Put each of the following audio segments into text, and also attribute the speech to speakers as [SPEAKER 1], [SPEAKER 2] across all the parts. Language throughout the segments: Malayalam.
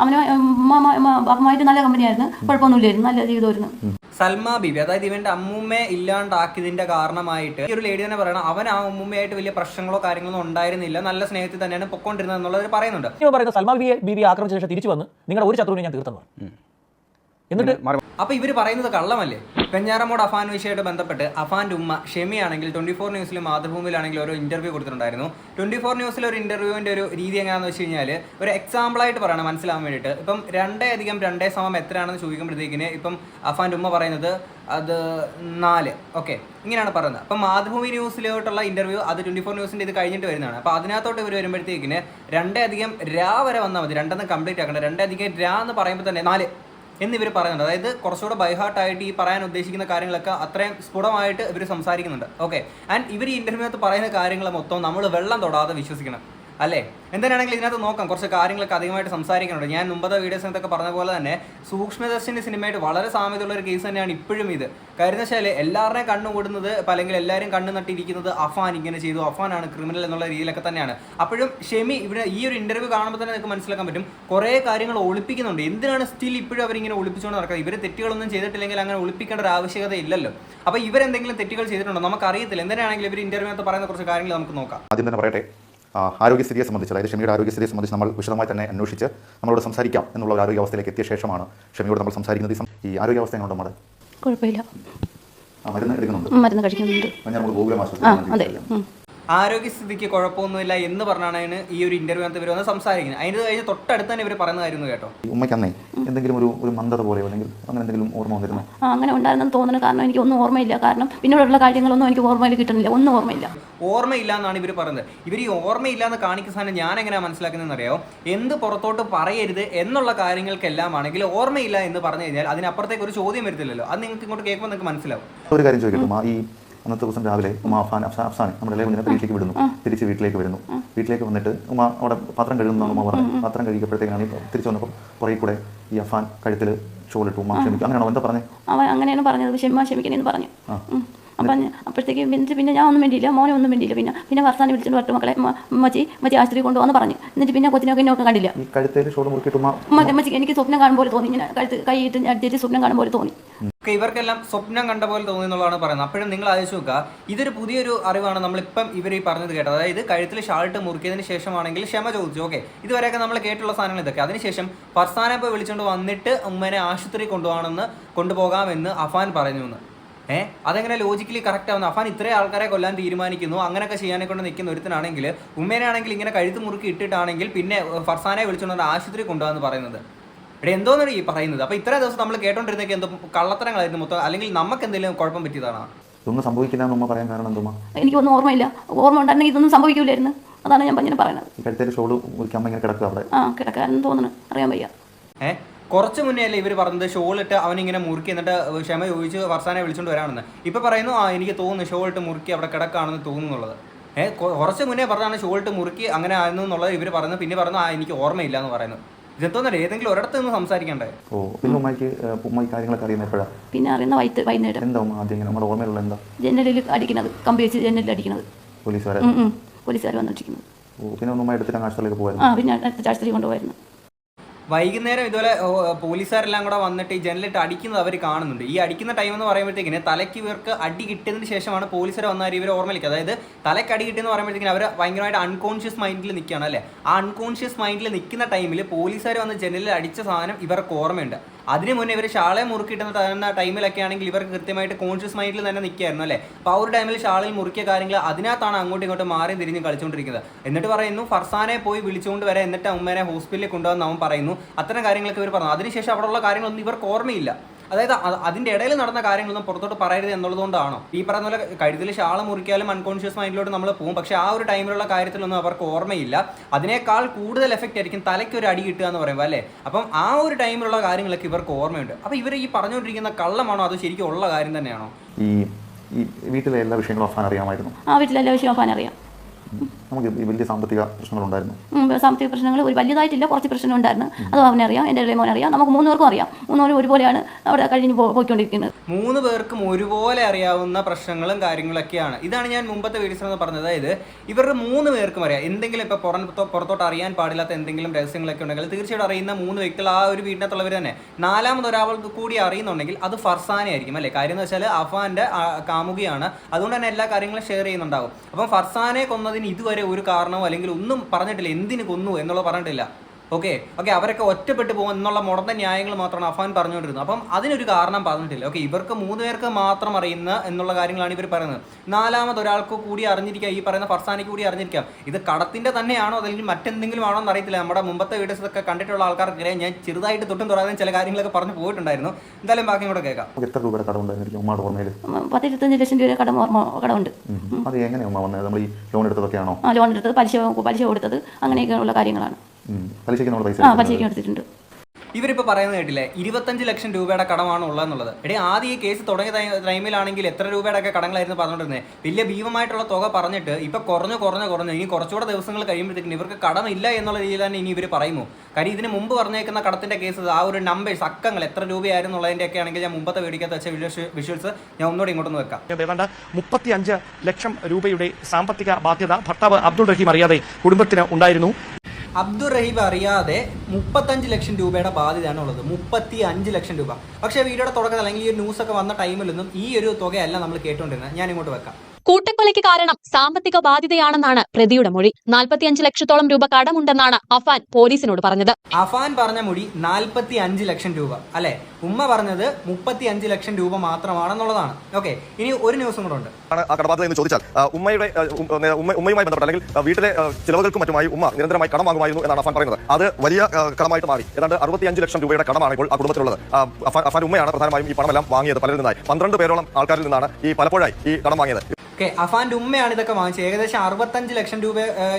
[SPEAKER 1] അവന് ബാപ്പുമായിട്ട് നല്ല കമ്പനിയായിരുന്നു കുഴപ്പമൊന്നുമില്ലായിരുന്നു. നല്ല ജീവിതമായിരുന്നു
[SPEAKER 2] സൽമ ബീബി അതായത് ഇവന്റെ അമ്മൂമ്മയെ ഇല്ലാണ്ടാക്കിയതിന്റെ കാരണമായിട്ട് ഈ ഒരു ലേഡി തന്നെ പറയണം അവൻ ആ അമ്മൂമ്മയായിട്ട് വലിയ പ്രശ്നങ്ങളോ കാര്യങ്ങളോ ഉണ്ടായിരുന്നില്ല. നല്ല സ്നേഹത്തിൽ തന്നെയാണ് പൊക്കോണ്ടിരുന്നത് എന്നുള്ളത് പറയുന്നുണ്ട്.
[SPEAKER 3] പറയുന്നത് സൽമാ ബി ബീബി ആക്രമിച്ച ശേഷം തിരിച്ചു വന്ന് നിങ്ങളുടെ ഒരു ശത്രുവിനെ ഞാൻ തീർത്തെന്ന് എന്നിട്ട്
[SPEAKER 2] അപ്പൊ ഇവർ പറയുന്നത് കള്ളമല്ലേ? പെഞ്ഞാറമോട് അഫാൻ വിഷയമായിട്ട് ബന്ധപ്പെട്ട് അഫാന്റെ ഉമ്മ ഷെമിയാണെങ്കിൽ ട്വന്റി ഫോർ ന്യൂസിലും മാതൃഭൂമിയിലാണെങ്കിൽ ഒരു ഇന്റർവ്യൂ കൊടുത്തിട്ടുണ്ടായിരുന്നു. ട്വന്റി ഫോർ ന്യൂസിൽ ഒരു ഇന്റർവ്യൂവിന്റെ ഒരു രീതി എങ്ങനെയാണെന്ന് വെച്ച് കഴിഞ്ഞാൽ ഒരു എക്സാമ്പിൾ ആയിട്ട് പറയണം മനസ്സിലാവാൻ വേണ്ടിയിട്ട്. ഇപ്പം രണ്ടേ അധികം രണ്ടേ സമം എത്രയാണെന്ന് ചോദിക്കുമ്പോഴത്തേക്കിന് ഇപ്പം അഫാന്റെ ഉമ്മ പറയുന്നത് അത് നാല്. ഓക്കെ ഇങ്ങനെയാണ് പറയുന്നത്. അപ്പം മാതൃഭൂമി ന്യൂസിലോട്ടുള്ള ഇന്റർവ്യൂ അത് ട്വന്റി ഫോർ ന്യൂസിന്റെ ഇത് കഴിഞ്ഞിട്ട് വരുന്നതാണ്. അപ്പോൾ അതിനകത്തോട്ട് ഇവർ വരുമ്പോഴത്തേക്കിന് രണ്ടേ അധികം രാ വരെ വന്നാൽ മതി. രണ്ടെന്ന് കംപ്ലീറ്റ് ആക്കണം രണ്ടേ അധികം രാ എന്ന് പറയുമ്പോൾ തന്നെ നാല്. എന്നിവർ പറയുന്നുണ്ട്. അതായത് കുറച്ചുകൂടെ ബൈഹാർട്ടായിട്ട് ഈ പറയാൻ ഉദ്ദേശിക്കുന്ന കാര്യങ്ങളൊക്കെ അത്രയും സ്ഫുടമായിട്ട് ഇവർ സംസാരിക്കുന്നുണ്ട്. ഓക്കെ ആൻഡ് ഇവർ ഈ ഇന്റർവ്യൂത്ത് പറയുന്ന കാര്യങ്ങൾ മൊത്തം നമ്മൾ വെള്ളം തൊടാതെ വിശ്വസിക്കണം. അല്ലേ? എന്താണെങ്കിൽ ഇതിനകത്ത് നോക്കാം. കുറച്ച് കാര്യങ്ങളൊക്കെ അധികമായിട്ട് സംസാരിക്കുന്നുണ്ട് ഞാൻ മുമ്പത്തെ വീഡിയോസിനകത്തൊക്കെ പറഞ്ഞ പോലെ തന്നെ സൂക്ഷ്മദർശിനി സിനിമയായിട്ട് വളരെ സാമ്യതയുള്ള ഒരു കേസ് തന്നെയാണ് ഇപ്പോഴും ഇത്. കാര്യം വെച്ചാൽ എല്ലാവരുടെയും കണ്ണു കൂടുന്നത് അല്ലെങ്കിൽ എല്ലാവരും കണ്ണു നട്ടിരിക്കുന്നത് അഫാൻ ഇങ്ങനെ ചെയ്തു. അഫാനാണ് ക്രിമിനൽ എന്നുള്ള രീതിയിലൊക്കെ തന്നെയാണ്. അപ്പോഴും ഷെമി ഇവിടെ ഈ ഒരു ഇന്റർവ്യൂ കാണുമ്പോൾ തന്നെ നിങ്ങൾക്ക് മനസ്സിലാക്കാൻ പറ്റും. കുറേ കാര്യങ്ങൾ ഒളിപ്പിക്കുന്നുണ്ട്. എന്തിനാണ് സ്റ്റിൽ ഇപ്പോഴും അവരിങ്ങനെ ഒളിപ്പിച്ചുകൊണ്ട് നടക്കുന്നത്? ഇവർ തെറ്റുകളൊന്നും ചെയ്തിട്ടില്ലെങ്കിൽ അങ്ങനെ ഒളിപ്പിക്കേണ്ട ഒരു ആവശ്യകത ഇല്ലല്ലോ. അപ്പോൾ ഇവരെന്തെങ്കിലും തെറ്റുകൾ ചെയ്തിട്ടുണ്ടോ? നമുക്കറിയത്തില്ല. എന്തിനാണെങ്കിലും ഇവർ ഇന്റർവ്യൂ പറയുന്ന കുറച്ച് കാര്യങ്ങൾ നമുക്ക് നോക്കാം.
[SPEAKER 4] ആദ്യം തന്നെ പറയട്ടെ. ആരോഗ്യസ്ഥിതിയെ സംബന്ധിച്ച് അതായത് ഷമിയുടെ ആരോഗ്യസ്ഥിതിയെ സംബന്ധിച്ച് നമ്മൾ വിശദമായി തന്നെ അന്വേഷിച്ച് നമ്മളോട് സംസാരിക്കാം എന്നുള്ള ഒരു ആരോഗ്യാവസ്ഥയിലേക്ക് എത്തിയ ശേഷമാണ് ഷമിയോട് നമ്മൾ സംസാരിക്കുന്നത്. ഈ ആരോഗ്യാവസ്ഥ എങ്ങനെയുണ്ട് നമ്മുടെ?
[SPEAKER 1] കുഴപ്പമില്ല.
[SPEAKER 4] മരുന്ന് എടുക്കുന്നുണ്ട്.
[SPEAKER 1] മരുന്ന് കഴിക്കുന്നുണ്ട്.
[SPEAKER 4] ഞാൻ നമുക്ക് ഗോകുലം ആശുപത്രി.
[SPEAKER 2] ആരോഗ്യസ്ഥിതിക്ക് കുഴപ്പമൊന്നുമില്ല എന്ന് പറഞ്ഞാണ് ഈ ഒരു ഇന്റർവ്യൂ ഇവർ വന്ന് സംസാരിക്കുന്നത്. അതിന് കഴിഞ്ഞ് തൊട്ടടുത്ത് തന്നെ ഇവർ പറയുന്ന കാര്യം കേട്ടോ.
[SPEAKER 4] ഉമ്മയ്ക്ക് അന്നേ എന്തെങ്കിലും ഒരു ഒരു മന്ദത പോലെയോ അല്ലെങ്കിൽ അങ്ങനെ എന്തെങ്കിലും ഓർമ്മ വന്നിരുന്നു?
[SPEAKER 1] ആ അങ്ങനെ ഉണ്ടായിരുന്നെന്ന് തോന്നുന്നു കാരണം എനിക്ക് ഒന്നും ഓർമ്മയില്ല. കാരണം പിന്നീടുള്ള കാര്യങ്ങളൊന്നും എനിക്ക് ഓർമ്മയിൽ കിട്ടുന്നില്ല. ഒന്നും ഓർമ്മയില്ല.
[SPEAKER 2] ഓർമ്മയില്ല എന്നാണ് ഇവർ പറയുന്നത്. ഇവർ ഈ ഓർമ്മയില്ല എന്ന് കാണിക്കുന്ന സാധനം ഞാൻ എങ്ങനെയാ മനസ്സിലാക്കുന്നതെന്ന് അറിയാമോ എന്ത് പുറത്തോട്ട് പറയരുത് എന്നുള്ള കാര്യങ്ങൾക്കെല്ലാം ആണെങ്കിൽ ഓർമ്മയില്ല എന്ന് പറഞ്ഞു കഴിഞ്ഞാൽ അതിനപ്പുറത്തേക്ക് ഒരു ചോദ്യം വരത്തില്ലല്ലോ. അത് നിങ്ങൾക്ക് ഇങ്ങോട്ട് കേൾക്കുമ്പോൾ നിങ്ങൾക്ക് മനസ്സിലാവും.
[SPEAKER 4] ഒരു കാര്യം ചോദിക്കട്ടെ ഈ അന്നത്തെ ദിവസം രാവിലെ ഉമ്മ അഫാൻ അഫ്സാൻ നമ്മുടെ ഇളയ കുഞ്ഞിനെ പരീക്ഷയ്ക്ക് വിടുന്നു. തിരിച്ച് വീട്ടിലേക്ക് വരുന്നു. വീട്ടിലേക്ക് വന്നിട്ട് ഉമ്മ അവിടെ പാത്രം കഴുകുന്നതാണ് ഉമ്മ പറഞ്ഞു പാത്രം കഴുകിയപ്പോഴത്തേക്കാണ് തിരിച്ചു വന്നപ്പോൾ കുറെ കൂടെ ഈ അഫാൻ കഴുത്തിൽ ഷോളിട്ടു ഉമ്മ ക്ഷമിക്കും. അങ്ങനെയാണോ? എന്താ പറഞ്ഞത്
[SPEAKER 1] അവൻ അങ്ങനെയാണ് പറഞ്ഞത്. ക്ഷമ ക്ഷമിക്കണേന്ന് പറഞ്ഞു. അപ്പം അപ്പോഴത്തേക്ക് പിന്നെ പിന്നെ ഞാൻ ഒന്നും വേണ്ടിയില്ല മോനെ ഒന്നും വേണ്ടിയില്ല പിന്നെ പിന്നെ വർത്താനം വിളിച്ചിട്ട് പറഞ്ഞു മക്കളെ മച്ചി മച്ചി ആശുപത്രി കൊണ്ടുവന്ന് പറഞ്ഞു. എന്നിട്ട് പിന്നെ കൊച്ചിനൊക്കെ ഇന്നൊക്കെ കണ്ടില്ല. മച്ചി മച്ചിക്ക് എനിക്ക് സ്വപ്നം കാണുമ്പോൾ തോന്നി ഇങ്ങനെ കഴുത്ത് കൈയിട്ട് അടിച്ചിട്ട് സ്വപ്നം കാണുമ്പോൾ തോന്നി.
[SPEAKER 2] ഇവർക്കെല്ലാം സ്വപ്നം കണ്ട പോലെ തോന്നി എന്നുള്ളതാണ് പറയുന്നത്. അപ്പോഴും നിങ്ങൾ ആലോചിച്ച് നോക്കുക ഇതൊരു പുതിയൊരു അറിവാണ് നമ്മളിപ്പം ഇവർ ഈ പറഞ്ഞത് കേട്ടത്. അതായത് കഴുത്തിൽ ഷാൾട്ട് മുറുക്കിയതിന് ശേഷമാണെങ്കിൽ ക്ഷമ ചോദിച്ചു. ഓക്കെ ഇതുവരെയൊക്കെ നമ്മൾ കേട്ടുള്ള സാധനങ്ങൾ ഇതൊക്കെ. അതിനുശേഷം ഫർസാനെ പോയി വിളിച്ചുകൊണ്ട് വന്നിട്ട് ഉമ്മനെ ആശുപത്രി കൊണ്ടുപോകണമെന്ന് കൊണ്ടുപോകാമെന്ന് അഫാൻ പറഞ്ഞു എന്ന്. ഏഹ് അതെങ്ങനെ ലോജിക്കലി കറക്റ്റ് ആവുന്നു? അഫാൻ ഇത്രയും ആൾക്കാരെ കൊല്ലാൻ തീരുമാനിക്കുന്നു. അങ്ങനെയൊക്കെ ചെയ്യാനെ കൊണ്ട് നിൽക്കുന്ന ഒരുത്തനാണെങ്കിൽ ഉമ്മേനാണെങ്കിൽ ഇങ്ങനെ കഴുത്ത് മുറുക്കി ഇട്ടിട്ടാണെങ്കിൽ പിന്നെ ഫർസാനെ വിളിച്ചുകൊണ്ട് ആശുപത്രി കൊണ്ടുപോകാന്ന് പറയുന്നത്. ഇവിടെ എന്തോന്നാണ് ഈ പറയുന്നത്? അപ്പൊ ഇത്ര ദിവസം നമ്മൾ കേട്ടോണ്ടിരുന്നൊക്കെ എന്തോ കള്ളത്തരങ്ങളായിരുന്നു മൊത്തം. അല്ലെങ്കിൽ നമുക്ക് എന്തെങ്കിലും കുഴപ്പം പറ്റിയതാണോ?
[SPEAKER 4] ഇതൊന്നും സംഭവിക്കില്ല എന്ന് ഉമ്മ പറയാൻ കാരണം എന്തുമ്മ?
[SPEAKER 1] എനിക്കൊന്നും ഓർമ്മയില്ല. ഓർമ്മ ഉണ്ടായിരുന്നെങ്കിൽ ഇതൊന്നും സംഭവിക്കില്ലായിരുന്നു അതാണ് ഞാൻ പറഞ്ഞു പറയുന്നത്
[SPEAKER 4] കഴുത്തേൽ മുറിക്കാൻ ഇങ്ങനെ കിടക്കുക അവിടെ.
[SPEAKER 1] ആ തോന്നുന്നു അറിയാൻ വയ്യ.
[SPEAKER 2] ഏഹ് കുറച്ച് മുന്നേ അല്ലേ ഇവർ പറഞ്ഞത്? ഷോൾ ഇട്ട് അവനിങ്ങനെ മുറുക്കി എന്നിട്ട് ക്ഷമ ചോദിച്ച് വർഷാനെ വിളിച്ചോണ്ട് വരാണെന്ന്. ഇപ്പൊ പറയുന്നു ആ എനിക്ക് തോന്നുന്നു ഷോൾ ഇട്ട് മുറുക്കി അവിടെ കിടക്കാണെന്ന് തോന്നുന്നുള്ളത്. ഏഹ് കുറച്ച് മുന്നേ പറഞ്ഞാണ് ഷോൾ ഇട്ട് മുറുക്കി അങ്ങനെ ആയിരുന്നു എന്നുള്ളത് ഇവർ പറഞ്ഞു പിന്നെ പറഞ്ഞു ആ എനിക്ക് ഓർമ്മയില്ല എന്ന് പറയുന്നു. ഇതെന്തോന്നല്ലേ ഏതെങ്കിലും ഒരിടത്ത് നിന്ന് സംസാരിക്കണ്ടേ?
[SPEAKER 4] ഓ പിന്നെ ഉമ്മയ്ക്ക് ഏഹ്, ഉമ്മ ഈ കാര്യങ്ങളൊക്കെ അറിയുന്ന എപ്പോഴാണ്
[SPEAKER 1] പിന്നെ അറിയുന്ന വൈത്ത് വൈകുന്നേരം.
[SPEAKER 4] എന്താ ഉമ്മ ആദ്യം ഇങ്ങനെ? നമ്മുടെ ഓർമ്മയിലുള്ള എന്താ?
[SPEAKER 1] ജനലിൽ അടിക്കുന്നത് കമ്പി വെച്ച് ജനലിൽ അടിക്കുന്നത്.
[SPEAKER 4] പോലീസുകാരെ?
[SPEAKER 1] ഉം, ഉം. പോലീസുകാർ വന്നിട്ടിരിക്കുന്നത്
[SPEAKER 4] ഓ പിന്നെ ഉമ്മ എടുത്തിട്ട് ആശുപത്രിയിലേക്ക് പോകുമായിരുന്നു
[SPEAKER 1] ആ പിന്നെ ആശുപത്രി കൊണ്ടുപോയിരുന്നു
[SPEAKER 2] വൈകുന്നേരം ഇതുപോലെ പോലീസുകാരെല്ലാം കൂടെ വന്നിട്ട് ഈ ജനലിട്ട് അടിക്കുന്നത് അവർ കാണുന്നുണ്ട്. ഈ അടിക്കുന്ന ടൈം എന്ന് പറയുമ്പോഴത്തേക്കിന് തലയ്ക്ക് ഇവർക്ക് അടി കിട്ടിയതിന് ശേഷമാണ് പോലീസുകാർ വന്നാൽ ഇവർ ഓർമ്മയിലേക്ക്. അതായത് തലയ്ക്ക് അടി കിട്ടിയെന്ന് പറയുമ്പോഴത്തേക്കിന് അവർ ഭയങ്കരമായിട്ട് അൺകോൺഷ്യസ് മൈൻഡിൽ നിൽക്കുകയാണ് അല്ലേ? ആ അൺകോൺഷ്യസ് മൈൻഡിൽ നിൽക്കുന്ന ടൈമിൽ പോലീസുകാർ വന്ന് ജനലിൽ അടിച്ച സാധനം ഇവർക്ക് ഓർമ്മയുണ്ട്. അതിന് മുന്നേ ഇവർ ഷാളെ മുറുക്കിട്ടുന്ന തരുന്ന ടൈമിലൊക്കെ ആണെങ്കിൽ ഇവർക്ക് കൃത്യമായിട്ട് കോൺഷ്യസ് മൈൻഡിൽ തന്നെ നിൽക്കുകയായിരുന്നു അല്ലേ? അപ്പോൾ ആ ഒരു ടൈമിൽ ഷാളിൽ മുറുക്കിയ കാര്യങ്ങൾ അതിനകത്താണ് അങ്ങോട്ടും ഇങ്ങോട്ടും മാറി തിരിഞ്ഞ് കളിച്ചുകൊണ്ടിരിക്കുന്നത് എന്നിട്ട് പറയുന്നു ഫർസാനെ പോയി വിളിച്ചുകൊണ്ട് വരെ എന്നിട്ട് ഉമ്മേനെ ഹോസ്പിറ്റലിൽ കൊണ്ടുവന്ന് അവൻ പറയുന്നു. അത്തരം കാര്യങ്ങളൊക്കെ ഇവർ പറഞ്ഞു. അതിനുശേഷം അവിടെയുള്ള കാര്യങ്ങളൊന്നും ഇവർക്ക് ഓർമ്മയില്ല. അതായത് അതിന്റെ ഇടയിൽ നടന്ന കാര്യങ്ങളൊന്നും പുറത്തോട്ട് പറയരുത് എന്നുള്ളതുകൊണ്ടാണോ? ഈ പറയുന്ന പോലെ കഴുത്തിൽ ഷാൾ മുറിക്കാലും അൺകോൺഷ്യസ് മൈൻഡിലോട്ട് നമ്മൾ പോകും. പക്ഷേ ആ ഒരു ടൈമിലുള്ള കാര്യത്തിലൊന്നും അവർക്ക് ഓർമ്മയില്ല. അതിനേക്കാൾ കൂടുതൽ എഫക്റ്റ് ആയിരിക്കും തലയ്ക്ക് ഒരു അടി കിട്ടുക എന്ന് പറയുമ്പോൾ അല്ലേ? അപ്പം ആ ഒരു ടൈമിലുള്ള കാര്യങ്ങളൊക്കെ ഇവർക്ക് ഓർമ്മയുണ്ട്. അപ്പം ഇവർ ഈ പറഞ്ഞുകൊണ്ടിരിക്കുന്ന കള്ളമാണോ? അത് ശരിക്കും ഉള്ള കാര്യം തന്നെയാണോ?
[SPEAKER 4] ഈ ഈ വീട്ടിലെ എല്ലാ വിഷയങ്ങളും അറിയാമായിരുന്നു.
[SPEAKER 1] ആ വീട്ടിലെല്ലാ വിഷയം വിഷയവും അറിയാം.
[SPEAKER 4] നമുക്ക് ഈ വലിയ സാമ്പത്തിക പ്രശ്നങ്ങളുണ്ടായിരുന്നു.
[SPEAKER 1] ഉണ്ടായിരുന്നു സാമ്പത്തിക പ്രശ്നങ്ങൾ ഒരു വലിയതായിട്ടില്ല കുറച്ച് പ്രശ്നം ഉണ്ടായിരുന്നു അത് അവനറിയാം എന്റെ ഇളയ മോനറിയാം നമുക്ക് മൂന്ന് പേർക്കും അറിയാം. മൂന്നുപേരും ഒരുപോലെയാണ് അവിടെ കഴിഞ്ഞ് പോയിക്കൊണ്ടിരിക്കുന്നത്.
[SPEAKER 2] മൂന്ന് പേർക്കും ഒരുപോലെ അറിയാവുന്ന പ്രശ്നങ്ങളും കാര്യങ്ങളൊക്കെയാണ്. ഇതാണ് ഞാൻ മുമ്പത്തെ വീഡിയോസ് പറഞ്ഞത്. അതായത് ഇവരുടെ മൂന്ന് പേർക്കും അറിയാം. എന്തെങ്കിലും ഇപ്പോൾ പുറത്തോ പുറത്തോട്ട് അറിയാൻ പാടില്ലാത്ത എന്തെങ്കിലും രഹസ്യങ്ങളൊക്കെ ഉണ്ടെങ്കിൽ തീർച്ചയായിട്ടും അറിയുന്ന മൂന്ന് വ്യക്തികൾ ആ ഒരു വീടിനകത്തുള്ളവർ തന്നെ. നാലാമത് ഒരാൾക്ക് കൂടി അറിയുന്നുണ്ടെങ്കിൽ അത് ഫർസാനെ ആയിരിക്കും അല്ലേ? കാര്യം എന്ന് വെച്ചാൽ അഫാന്റെ കാമുകിയാണ്. അതുകൊണ്ട് തന്നെ എല്ലാ കാര്യങ്ങളും ഷെയർ ചെയ്യുന്നുണ്ടാവും. അപ്പം ഫർസാനെ കൊന്നതിന് ഇതുവരെ ഒരു കാരണമോ അല്ലെങ്കിൽ ഒന്നും പറഞ്ഞിട്ടില്ല. എന്തിന് കൊന്നു എന്നുള്ളത് പറഞ്ഞിട്ടില്ല. ഓക്കെ ഓക്കെ അവരൊക്കെ ഒറ്റപ്പെട്ടു പോകും എന്നുള്ള മുടന്ത ന്യായങ്ങൾ മാത്രമാണ് അഫാൻ പറഞ്ഞുകൊണ്ടിരുന്നത്. അപ്പം അതിനൊരു കാരണം പറഞ്ഞിട്ടില്ല. ഓക്കെ ഇവർക്ക് മൂന്ന് പേർക്ക് മാത്രം അറിയുന്ന എന്നുള്ള കാര്യങ്ങളാണ് ഇവർ പറയുന്നത്. നാലാമത് ഒരാൾക്ക് കൂടി അറിഞ്ഞിരിക്കാം ഈ പറയുന്ന ഫർസാനിക്ക് കൂടി അറിഞ്ഞിരിക്കാം. ഇത് കടത്തിന്റെ തന്നെയാണോ അതല്ലെങ്കിൽ മറ്റെന്തെങ്കിലും ആണോ എന്ന് അറിയത്തില്ല നമ്മുടെ മുമ്പത്തെ വീഡിയോസ് ഒക്കെ കണ്ടിട്ടുള്ള ആൾക്കാർക്കറിയാം ഞാൻ ചെറുതായിട്ട് തൊട്ടും തൊടാതെ ചില കാര്യങ്ങളൊക്കെ പറഞ്ഞു പോയിട്ടുണ്ടായിരുന്നു. എന്തായാലും ബാക്കി കൂടെ കേൾക്കാം.
[SPEAKER 4] എത്ര രൂപയുടെ കടമുണ്ടായിരുന്നു ഉമ്മയുടെ ഓർമ്മയിൽ
[SPEAKER 1] പത്തിരുപത്തഞ്ച് പത്ത് ലക്ഷം രൂപ കടം ഓർമ്മ കടമുണ്ട്.
[SPEAKER 4] അത് എങ്ങനെയാണ് ഉമ്മ വന്നത്? നമ്മൾ ഈ ലോൺ എടുത്തതൊക്കെയാണോ?
[SPEAKER 1] ആ ലോൺ എടുത്തത് പലിശ പലിശ കൊടുത്തത് അങ്ങനെയൊക്കെയുള്ള കാര്യങ്ങളാണ്.
[SPEAKER 4] പലിശയ്ക്ക് നമ്മൾ പൈസ
[SPEAKER 1] ആ. പലിശയ്ക്ക് എടുത്തിട്ടുണ്ട്.
[SPEAKER 2] ഇവരിപ്പോൾ പറയുന്നത് കേട്ടില്ലേ? ഇരുപത്തഞ്ച് ലക്ഷം രൂപയുടെ കടമാണ് ഉള്ളതെന്നുള്ളത് എടേ ആദ്യം ഈ കേസ് തുടങ്ങിയ ടൈമിൽ ടൈമിലാണെങ്കിൽ എത്ര രൂപയുടെ ഒക്കെ കടങ്ങളായിരുന്നു പറഞ്ഞുകൊണ്ടിരുന്നത് വലിയ ഭീമമായിട്ടുള്ള തുക പറഞ്ഞിട്ട് ഇപ്പൊ കുറഞ്ഞു കുറഞ്ഞു കുറഞ്ഞു ഇനി കുറച്ചുകൂടെ ദിവസങ്ങൾ കഴിയുമ്പോഴത്തേക്കും ഇവർക്ക് കടമില്ല എന്നുള്ള രീതിയിൽ തന്നെ ഇനി ഇവർ പറയുമോ കാര്യം ഇതിന് മുമ്പ് പറഞ്ഞേക്കുന്ന കടത്തിന്റെ കേസ് ആ ഒരു നമ്പേഴ്സ് അക്കങ്ങൾ എത്ര രൂപയായിരുന്നുള്ളതിന്റെ ഒക്കെ ആണെങ്കിൽ ഞാൻ മുമ്പത്തെ വേടിക്കാത്ത വെച്ച വിഷ്വൽസ് ഞാൻ ഒന്നുകൂടി ഇങ്ങോട്ടൊന്ന് വെക്കാം.
[SPEAKER 5] ഏതാണ്ട് മുപ്പത്തി അഞ്ച് ലക്ഷം രൂപയുടെ സാമ്പത്തിക ബാധ്യത ഭർത്താവ് അബ്ദുൾ റഹീം അറിയാതെ കുടുംബത്തിന് ഉണ്ടായിരുന്നു.
[SPEAKER 2] അബ്ദുൾ റഹീബ് അറിയാതെ മുപ്പത്തഞ്ച് ലക്ഷം രൂപയുടെ ബാധ്യതയാണ് ഉള്ളത്. മുപ്പത്തി അഞ്ച് ലക്ഷം രൂപ. പക്ഷേ വീഡിയോയുടെ തുടക്കത്തിൽ അല്ലെങ്കിൽ ഈ ഒരു ന്യൂസ് ഒക്കെ വന്ന ടൈമിലൊന്നും ഈ ഒരു തുകയല്ല നമ്മൾ കേട്ടുകൊണ്ടിരുന്നത് ഞാൻ ഇങ്ങോട്ട് വെക്കാം.
[SPEAKER 6] കൂട്ടക്കൊലയ്ക്ക് കാരണം സാമ്പത്തിക ബാധ്യതയാണെന്നാണ് പ്രതിയുടെ മൊഴി. നാൽപ്പത്തിയഞ്ച് ലക്ഷത്തോളം രൂപ കടമുണ്ടെന്നാണ് അഫാൻ പോലീസിനോട് പറഞ്ഞത്.
[SPEAKER 2] അഫാൻ പറഞ്ഞ മൊഴി നാൽപ്പത്തി അഞ്ച് ലക്ഷം രൂപ അല്ലെ? ഉമ്മ പറഞ്ഞത് മുപ്പത്തി അഞ്ച് ലക്ഷം രൂപ മാത്രമാണെന്നുള്ളതാണ്. ഓക്കെ ഇനി ഒരു ന്യൂസും കൂടെ ഉണ്ട്.
[SPEAKER 7] കടബാധ്യത എന്ന് ചോദിച്ചാൽ ഉമ്മയുടെ ഉമ്മയുമായി ബന്ധപ്പെട്ട് അല്ലെങ്കിൽ വീട്ടിലെ ചിലവുകൾക്കും മറ്റുമായി ഉമ്മ നിരന്തരമായി കടം വാങ്ങുമായിരുന്നു എന്നാണ് അഫാൻ പറയുന്നത്. അത് വലിയ കടമായിട്ട് മാറി. ഏതാണ്ട് അറുപത്തിയഞ്ച് ലക്ഷം രൂപയുടെ കടമാണ് ഇപ്പോൾ ആ കുടുംബത്തിലുള്ളത്. അഫാൻ അഫാൻ ഉമ്മയാണ് പ്രധാനമായും ഈ പണമെല്ലാം വാങ്ങിയത് പലരിൽ നിന്നായി. പന്ത്രണ്ട് പേരോളം ആൾക്കാരിൽ നിന്നാണ് ഈ പലപ്പോഴായി ഈ കടം വാങ്ങിയത്.
[SPEAKER 2] ഓക്കെ അഫാന്റെ ഉമ്മയാണ് ഇതൊക്കെ വാങ്ങിച്ചത്. ഏകദേശം അറുപത്തഞ്ച് ലക്ഷം രൂപ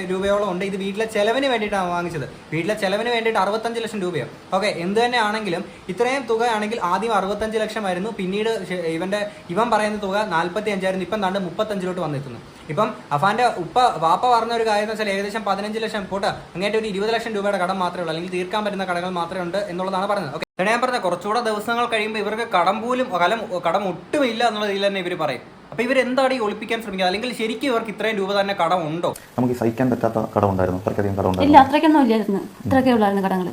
[SPEAKER 2] രൂപയോളം ഉണ്ട്. ഇത് വീട്ടിലെ ചെലവിന് വേണ്ടിയിട്ടാണ് വാങ്ങിച്ചത്. വീട്ടിലെ ചെലവിന് വേണ്ടിയിട്ട് അറുപത്തഞ്ച് ലക്ഷം രൂപയോ. ഓക്കെ എന്ത് തന്നെയാണെങ്കിലും ഇത്രയും തുക ആണെങ്കിൽ ആദ്യം അറുപത്തഞ്ച് ലക്ഷമായിരുന്നു പിന്നീട് ഇവന്റെ ഇവൻ പറയുന്ന തുക നാൽപ്പത്തി അഞ്ചായിരുന്നു ഇപ്പം താണ്ട് മുപ്പത്തഞ്ചിലോട്ട് വന്നെത്തുന്നു ഇപ്പം അഫാന്റെ ഉപ്പ വാപ്പ പറഞ്ഞ ഒരു കാര്യം എന്ന് വെച്ചാൽ ഏകദേശം പതിനഞ്ച് ലക്ഷം പോട്ട് അങ്ങേറ്റ ഒരു ഇരുപത് ലക്ഷം രൂപയുടെ കടം മാത്രമേ ഉള്ളൂ. അല്ലെങ്കിൽ തീർക്കാൻ പറ്റുന്ന കടകൾ മാത്രമേ ഉണ്ട് എന്നുള്ളതാണ് പറഞ്ഞത്. ഓക്കെ ഞാൻ പറഞ്ഞ കുറച്ചുകൂടെ ദിവസങ്ങൾ കഴിയുമ്പോൾ ഇവർക്ക് കടം പോലും കലം കടം ഒട്ടുമില്ല എന്നുള്ള രീതിയിൽ തന്നെ ഇവർ പറയും. അപ്പൊ ഇവരെന്താണ് ഈ ഒളിപ്പിക്കാൻ ശ്രമിക്കുന്നത്? അല്ലെങ്കിൽ ശരിക്കും ഇവർക്ക് ഇത്രയും രൂപ തന്നെ കടം ഉണ്ടോ?
[SPEAKER 4] നമുക്ക് സഹിക്കാൻ പറ്റാത്ത കടമുണ്ടായിരുന്നു അത്രയ്ക്കധികം
[SPEAKER 1] ഇല്ല
[SPEAKER 4] കടമുണ്ടായിരുന്നു
[SPEAKER 1] അത്രയ്ക്കൊന്നും ഇല്ലായിരുന്നു. ഇത്രയൊക്കെ ഉള്ളായിരുന്നു കടങ്ങൾ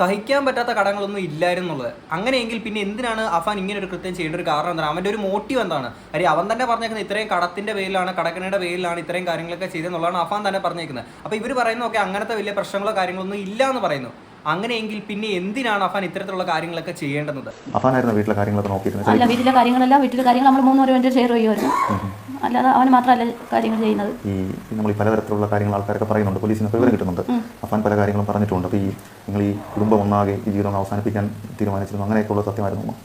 [SPEAKER 2] സഹിക്കാൻ പറ്റാത്ത കടങ്ങളൊന്നും ഇല്ലായിരുന്നുള്ളത്. അങ്ങനെയെങ്കിൽ പിന്നെ എന്തിനാണ് അഫാൻ ഇങ്ങനെ ഒരു കൃത്യം ചെയ്യേണ്ട ഒരു കാരണം എന്താണ്? അവന്റെ ഒരു മോട്ടീവ് എന്താണ്? കാര്യം അവൻ തന്നെ പറഞ്ഞേക്കുന്നത് ഇത്രയും കടത്തിന്റെ പേരിലാണ് കടക്കണയുടെ പേരിലാണ് ഇത്രയും കാര്യങ്ങളൊക്കെ ചെയ്തെന്നുള്ളതാണ് അഫാൻ തന്നെ പറഞ്ഞേക്കുന്നത്. അപ്പൊ ഇവർ പറയുന്ന ഒക്കെ അങ്ങനത്തെ വലിയ പ്രശ്നങ്ങളോ കാര്യങ്ങളൊന്നും ഇല്ല എന്ന് പറയുന്നു. അങ്ങനെയെങ്കിൽ പിന്നെ എന്തിനാണ് അഫാൻ ഇത്തരത്തിലുള്ള കാര്യങ്ങളൊക്കെ ചെയ്യേണ്ടത്
[SPEAKER 4] അഫാനായിരുന്നു വീട്ടിലെ കാര്യങ്ങളൊക്കെ നോക്കിയിരുന്നത്.
[SPEAKER 1] അല്ല വീട്ടിലെ കാര്യങ്ങളെല്ലാം വീട്ടിലെ കാര്യങ്ങൾ നമ്മൾ മൂന്നുപേരും വേണ്ടി ഷെയർ ചെയ്യുമായിരുന്നു അല്ലാതെ അവന് മാത്രമല്ല കാര്യങ്ങൾ ചെയ്യുന്നത്.
[SPEAKER 4] ഈ നമ്മൾ ഈ പലതരത്തിലുള്ള കാര്യങ്ങൾ ആൾക്കാരൊക്കെ പറയുന്നുണ്ട്. പോലീസിന് വിവരം കിട്ടുന്നുണ്ട്. അഫാൻ പല കാര്യങ്ങളും പറഞ്ഞിട്ടുണ്ട്. അപ്പോൾ ഈ നിങ്ങൾ ഈ കുടുംബം ഒന്നാകെ ഈ ജീവിതം അവസാനിപ്പിക്കാൻ തീരുമാനിച്ചിരുന്നു. അങ്ങനെയൊക്കെയുള്ള സത്യമായിരുന്നു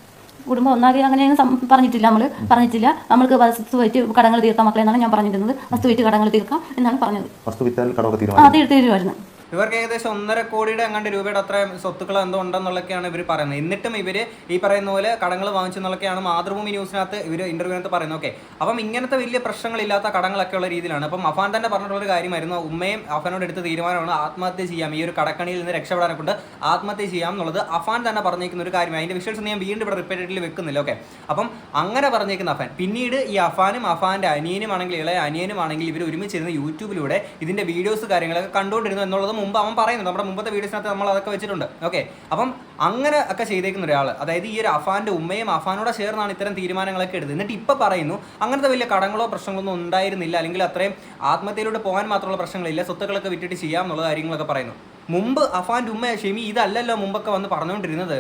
[SPEAKER 1] കുടുംബം ഒന്നാകെ അങ്ങനെയൊന്നും പറഞ്ഞിട്ടില്ല നമ്മൾ പറഞ്ഞിട്ടില്ല. നമ്മൾക്ക് വസ്തു വെച്ച് കടങ്ങൾ തീർക്കാം മക്കളെ എന്നാണ് ഞാൻ പറഞ്ഞിരുന്നത്. വസ്തു വെച്ച് കടങ്ങൾ തീർക്കാം എന്നാണ് പറഞ്ഞത്.
[SPEAKER 4] വസ്തു വിറ്റാൽ കടമൊക്കെ
[SPEAKER 1] തീരുമാനം തീരുമായിരുന്നു
[SPEAKER 2] ഇവർക്ക് ഏകദേശം ഒന്നര കോടിയുടെ അങ്ങാണ്ട് രൂപയുടെ അത്ര സ്വത്തുക്കൾ എന്തോ ഉണ്ടെന്നുള്ളതൊക്കെയാണ് ഇവർ പറയുന്നത്. എന്നിട്ടും ഇവർ ഈ പറയുന്ന പോലെ കടങ്ങൾ വാങ്ങിച്ചെന്നുള്ളതൊക്കെയാണ് മാതൃഭൂമി ന്യൂസിനകത്ത് ഇവർ ഇന്റർവ്യൂനകത്ത് പറയുന്നത്. ഓക്കെ അപ്പം ഇങ്ങനത്തെ വലിയ പ്രശ്നങ്ങളില്ലാത്ത കടങ്ങളൊക്കെ ഉള്ള രീതിയിലാണ്. അപ്പം അഫാൻ തന്നെ പറഞ്ഞിട്ടുള്ള ഒരു കാര്യമായിരുന്നു. ഉമ്മയും അഫാനോട് എടുത്ത തീരുമാനമാണ് ആത്മഹത്യ ചെയ്യാം. ഈ ഒരു കടക്കണിയിൽ നിന്ന് രക്ഷപ്പെടാനെ കൊണ്ട് ആത്മഹത്യ ചെയ്യാം എന്നുള്ളത് അഫാൻ തന്നെ പറഞ്ഞിരിക്കുന്ന ഒരു കാര്യമാണ്. അതിന്റെ വിഷ്വൽസ് ഞാൻ വീണ്ടും ഇവിടെ റിപ്പീറ്റഡിൽ വെക്കുന്നില്ല. ഓക്കെ അപ്പം അങ്ങനെ പറഞ്ഞിരിക്കുന്ന അഫാൻ പിന്നീട് ഈ അഫാനും അഫാന്റെ അനിയനും ആണെങ്കിൽ ഇളയ അനിയനും ആണെങ്കിൽ ഇവർ ഒരുമിച്ചിരുന്ന് യൂട്യൂബിലൂടെ ഇതിന്റെ വീഡിയോസ് കാര്യങ്ങളൊക്കെ കണ്ടുകൊണ്ടിരുന്നു എന്നുള്ളത് മുമ്പ് അവൻ പറയുന്നു നമ്മുടെ മുമ്പത്തെ വീഡിയോസിനകത്ത് നമ്മൾ അതൊക്കെ വെച്ചിട്ടുണ്ട്. ഓക്കെ അപ്പം അങ്ങനെ ഒക്കെ ചെയ്തേക്കുന്ന ഒരാൾ അതായത് ഈ ഒരു അഫാന്റെ ഉമ്മയും അഫാനോടെ ചേർന്നാണ് ഇത്തരം തീരുമാനങ്ങളൊക്കെ എടുത്തത്. എന്നിട്ട് ഇപ്പൊ പറയുന്നു അങ്ങനത്തെ വലിയ കടങ്ങളോ പ്രശ്നങ്ങളൊന്നും ഉണ്ടായിരുന്നില്ല. അല്ലെങ്കിൽ അത്രയും ആത്മഹത്യയിലൂടെ പോകാൻ മാത്രമുള്ള പ്രശ്നങ്ങളില്ല. സ്വത്തുക്കളൊക്കെ വിറ്റിട്ട് ചെയ്യാം എന്നുള്ള കാര്യങ്ങളൊക്കെ പറയുന്നു. മുമ്പ് അഫാന്റെ ഉമ്മ ഷെമി ഇതല്ലല്ലോ മുമ്പൊക്കെ വന്ന് പറഞ്ഞുകൊണ്ടിരുന്നത്.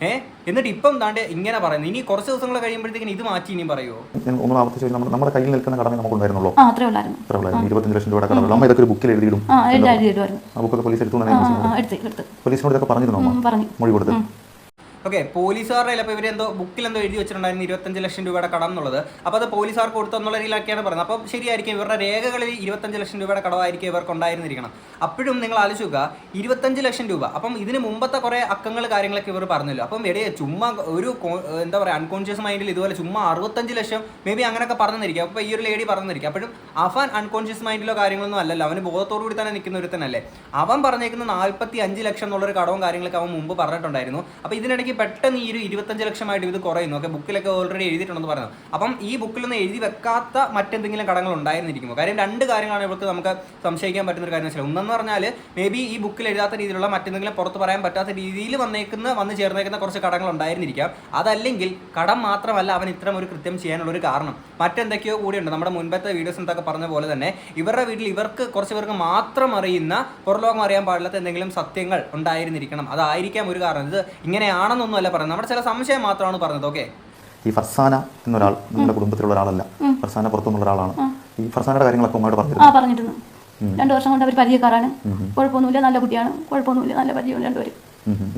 [SPEAKER 2] ഏ? എന്നിട്ട് ഇപ്പം താണ്ട് ഇങ്ങനെ പറയുന്നു. ഇനി കുറച്ച് ദിവസങ്ങൾ കഴിയുമ്പോഴത്തേക്കും ഇത് മാറ്റി ഇനി പറയുമോ
[SPEAKER 4] ഞാൻ ഒന്നും ആവർത്തിച്ച് നമ്മുടെ നമ്മുടെ കയ്യിൽ നിൽക്കുന്ന കടമേ നമുക്കുണ്ടായിരുന്നുള്ളൂ
[SPEAKER 1] ആ അത്രേ ഉള്ളായിരുന്നു.
[SPEAKER 4] ഉള്ളായിരുന്നു. ഇരുപത്തഞ്ച് ലക്ഷം രൂപയുടെ കടമുള്ളൂ അമ്മ ഇതൊക്കെ ഒരു ബുക്കിൽ എഴുതിയിടും.
[SPEAKER 1] ആ എഴുതി എഴുതി തരുമായിരുന്നു
[SPEAKER 4] ആ ബുക്കൊക്കെ പോലീസ് എടുത്തു
[SPEAKER 1] ആ ആ, ആ എടുത്ത് എടുത്ത്.
[SPEAKER 4] പോലീസിനോട് ഇതൊക്കെ പറഞ്ഞിരുന്നു
[SPEAKER 1] ഉം, പറഞ്ഞു.
[SPEAKER 4] മൊഴി കൊടുത്ത്.
[SPEAKER 2] ഓക്കെ പോലീസുകാരുടെ അപ്പോൾ ഇവരെന്തോ ബുക്കിൽ എന്തോ എഴുതി വെച്ചിട്ടുണ്ടായിരുന്നു ഇരുപത്തഞ്ച് ലക്ഷം രൂപയുടെ കടം എന്നുള്ളത്. അപ്പോൾ അത് പോലീസുകാർക്ക് കൊടുത്തു എന്നുള്ള രീതിയിലൊക്കെയാണ് പറയുന്നത്. അപ്പോൾ ശരിയായിരിക്കും ഇവരുടെ രേഖകളിൽ ഇരുപത്തഞ്ച് ലക്ഷം രൂപയുടെ കടമായിരിക്കും ഇവർക്ക് ഉണ്ടായിരുന്നിരിക്കണം. അപ്പോഴും നിങ്ങൾ ആലോചിക്കുക ഇരുപത്തഞ്ച് ലക്ഷം രൂപ അപ്പം ഇതിന് മുമ്പത്തെ കുറേ അക്കങ്ങൾ കാര്യങ്ങളൊക്കെ ഇവർ പറഞ്ഞല്ലോ. അപ്പം എടേ ചുമ്മാ ഒരു എന്താ പറയുക അൺകോൺഷ്യസ് മൈൻഡിൽ ഇതുപോലെ ചുമ്മാ അറുപത്തഞ്ച് ലക്ഷം മേ ബി അങ്ങനെയൊക്കെ പറഞ്ഞിരിക്കും. അപ്പോൾ ഈ ഒരു ലേഡി പറഞ്ഞിരിക്കും. അപ്പോഴും അഫാൻ അൺകോൺഷ്യസ് മൈൻഡിലോ കാര്യങ്ങളൊന്നും അല്ലല്ലോ. അവന് ബോധത്തോടു കൂടി തന്നെ നിൽക്കുന്ന ഒരുത്തനല്ലേ. അവൻ പറഞ്ഞേക്കുന്ന നാൽപ്പത്തി അഞ്ച് ലക്ഷം എന്നുള്ളൊരു കടവും കാര്യങ്ങളൊക്കെ അവൻ മുമ്പ് പറഞ്ഞിട്ടുണ്ടായിരുന്നു. അപ്പോൾ ഇതിനിടയ്ക്ക് പെട്ടെന്ന് ഈ ഒരു ഇരുപത്തഞ്ച് ലക്ഷമായിട്ട് ഇത് കുറയുന്നു. ഓക്കെ ബുക്കിലൊക്കെ ഓൾറെഡി എഴുതിയിട്ടുണ്ടെന്ന് പറഞ്ഞു. അപ്പം ഈ ബുക്കിലൊന്നും എഴുതി വെക്കാത്ത മറ്റെന്തെങ്കിലും കടങ്ങൾ ഉണ്ടായിരുന്നിരിക്കുമോ? കാര്യം രണ്ട് കാര്യങ്ങളാണ് ഇവർക്ക് നമുക്ക് സംശയിക്കാൻ പറ്റുന്ന ഒരു കാര്യം വെച്ചാൽ ഒന്നെന്ന് പറഞ്ഞാൽ മേ ബി ഈ ബുക്കിൽ എഴുതാത്ത രീതിയിലുള്ള മറ്റെന്തെങ്കിലും പുറത്ത് പറയാൻ പറ്റാത്ത രീതിയിൽ വന്നേക്കുന്ന വന്ന് ചേർന്നേക്കുന്ന കുറച്ച് കടങ്ങൾ ഉണ്ടായിരുന്നിരിക്കാം. അതല്ലെങ്കിൽ കടം മാത്രമല്ല അവൻ ഇത്തരം ഒരു കൃത്യം ചെയ്യാനുള്ള ഒരു കാരണം. മറ്റെന്തൊക്കെയോ കൂടിയുണ്ട് നമ്മുടെ മുൻപത്തെ വീഡിയോസ് എന്തൊക്കെ പറഞ്ഞ പോലെ തന്നെ ഇവരുടെ വീട്ടിൽ ഇവർക്ക് കുറച്ച് പേർക്ക് മാത്രം അറിയുന്ന പുറലോകം അറിയാൻ പാടില്ലാത്ത എന്തെങ്കിലും സത്യങ്ങൾ ഉണ്ടായിരുന്നിരിക്കണം. അതായിരിക്കാം ഒരു കാരണം. ഇത് ഇങ്ങനെയാണെന്നൊന്നും അല്ല പറയുന്നത്. നമ്മുടെ ചില സംശയം മാത്രമാണ് പറഞ്ഞത് ഓക്കെ
[SPEAKER 4] ഈ ഫർസാന എന്നൊരാൾ നമ്മുടെ കുടുംബത്തിലുള്ള ഒരാളല്ല. ഫർസാന പുറത്തുനിന്നുള്ള ഒരാളാണ്. ഈ ഫർസാനയുടെ കാര്യങ്ങളൊക്കെ ഉമ്മയോട്
[SPEAKER 1] ആ
[SPEAKER 4] പറഞ്ഞിരുന്നു.
[SPEAKER 1] പറഞ്ഞിരുന്നു രണ്ട് വർഷം കൊണ്ട് അവർ പരിചയക്കാരാണ്. കുഴപ്പമൊന്നുമില്ല നല്ല കുട്ടിയാണ്. കുഴപ്പമൊന്നുമില്ല നല്ല പരിചയമുണ്ട് രണ്ടുപേരും.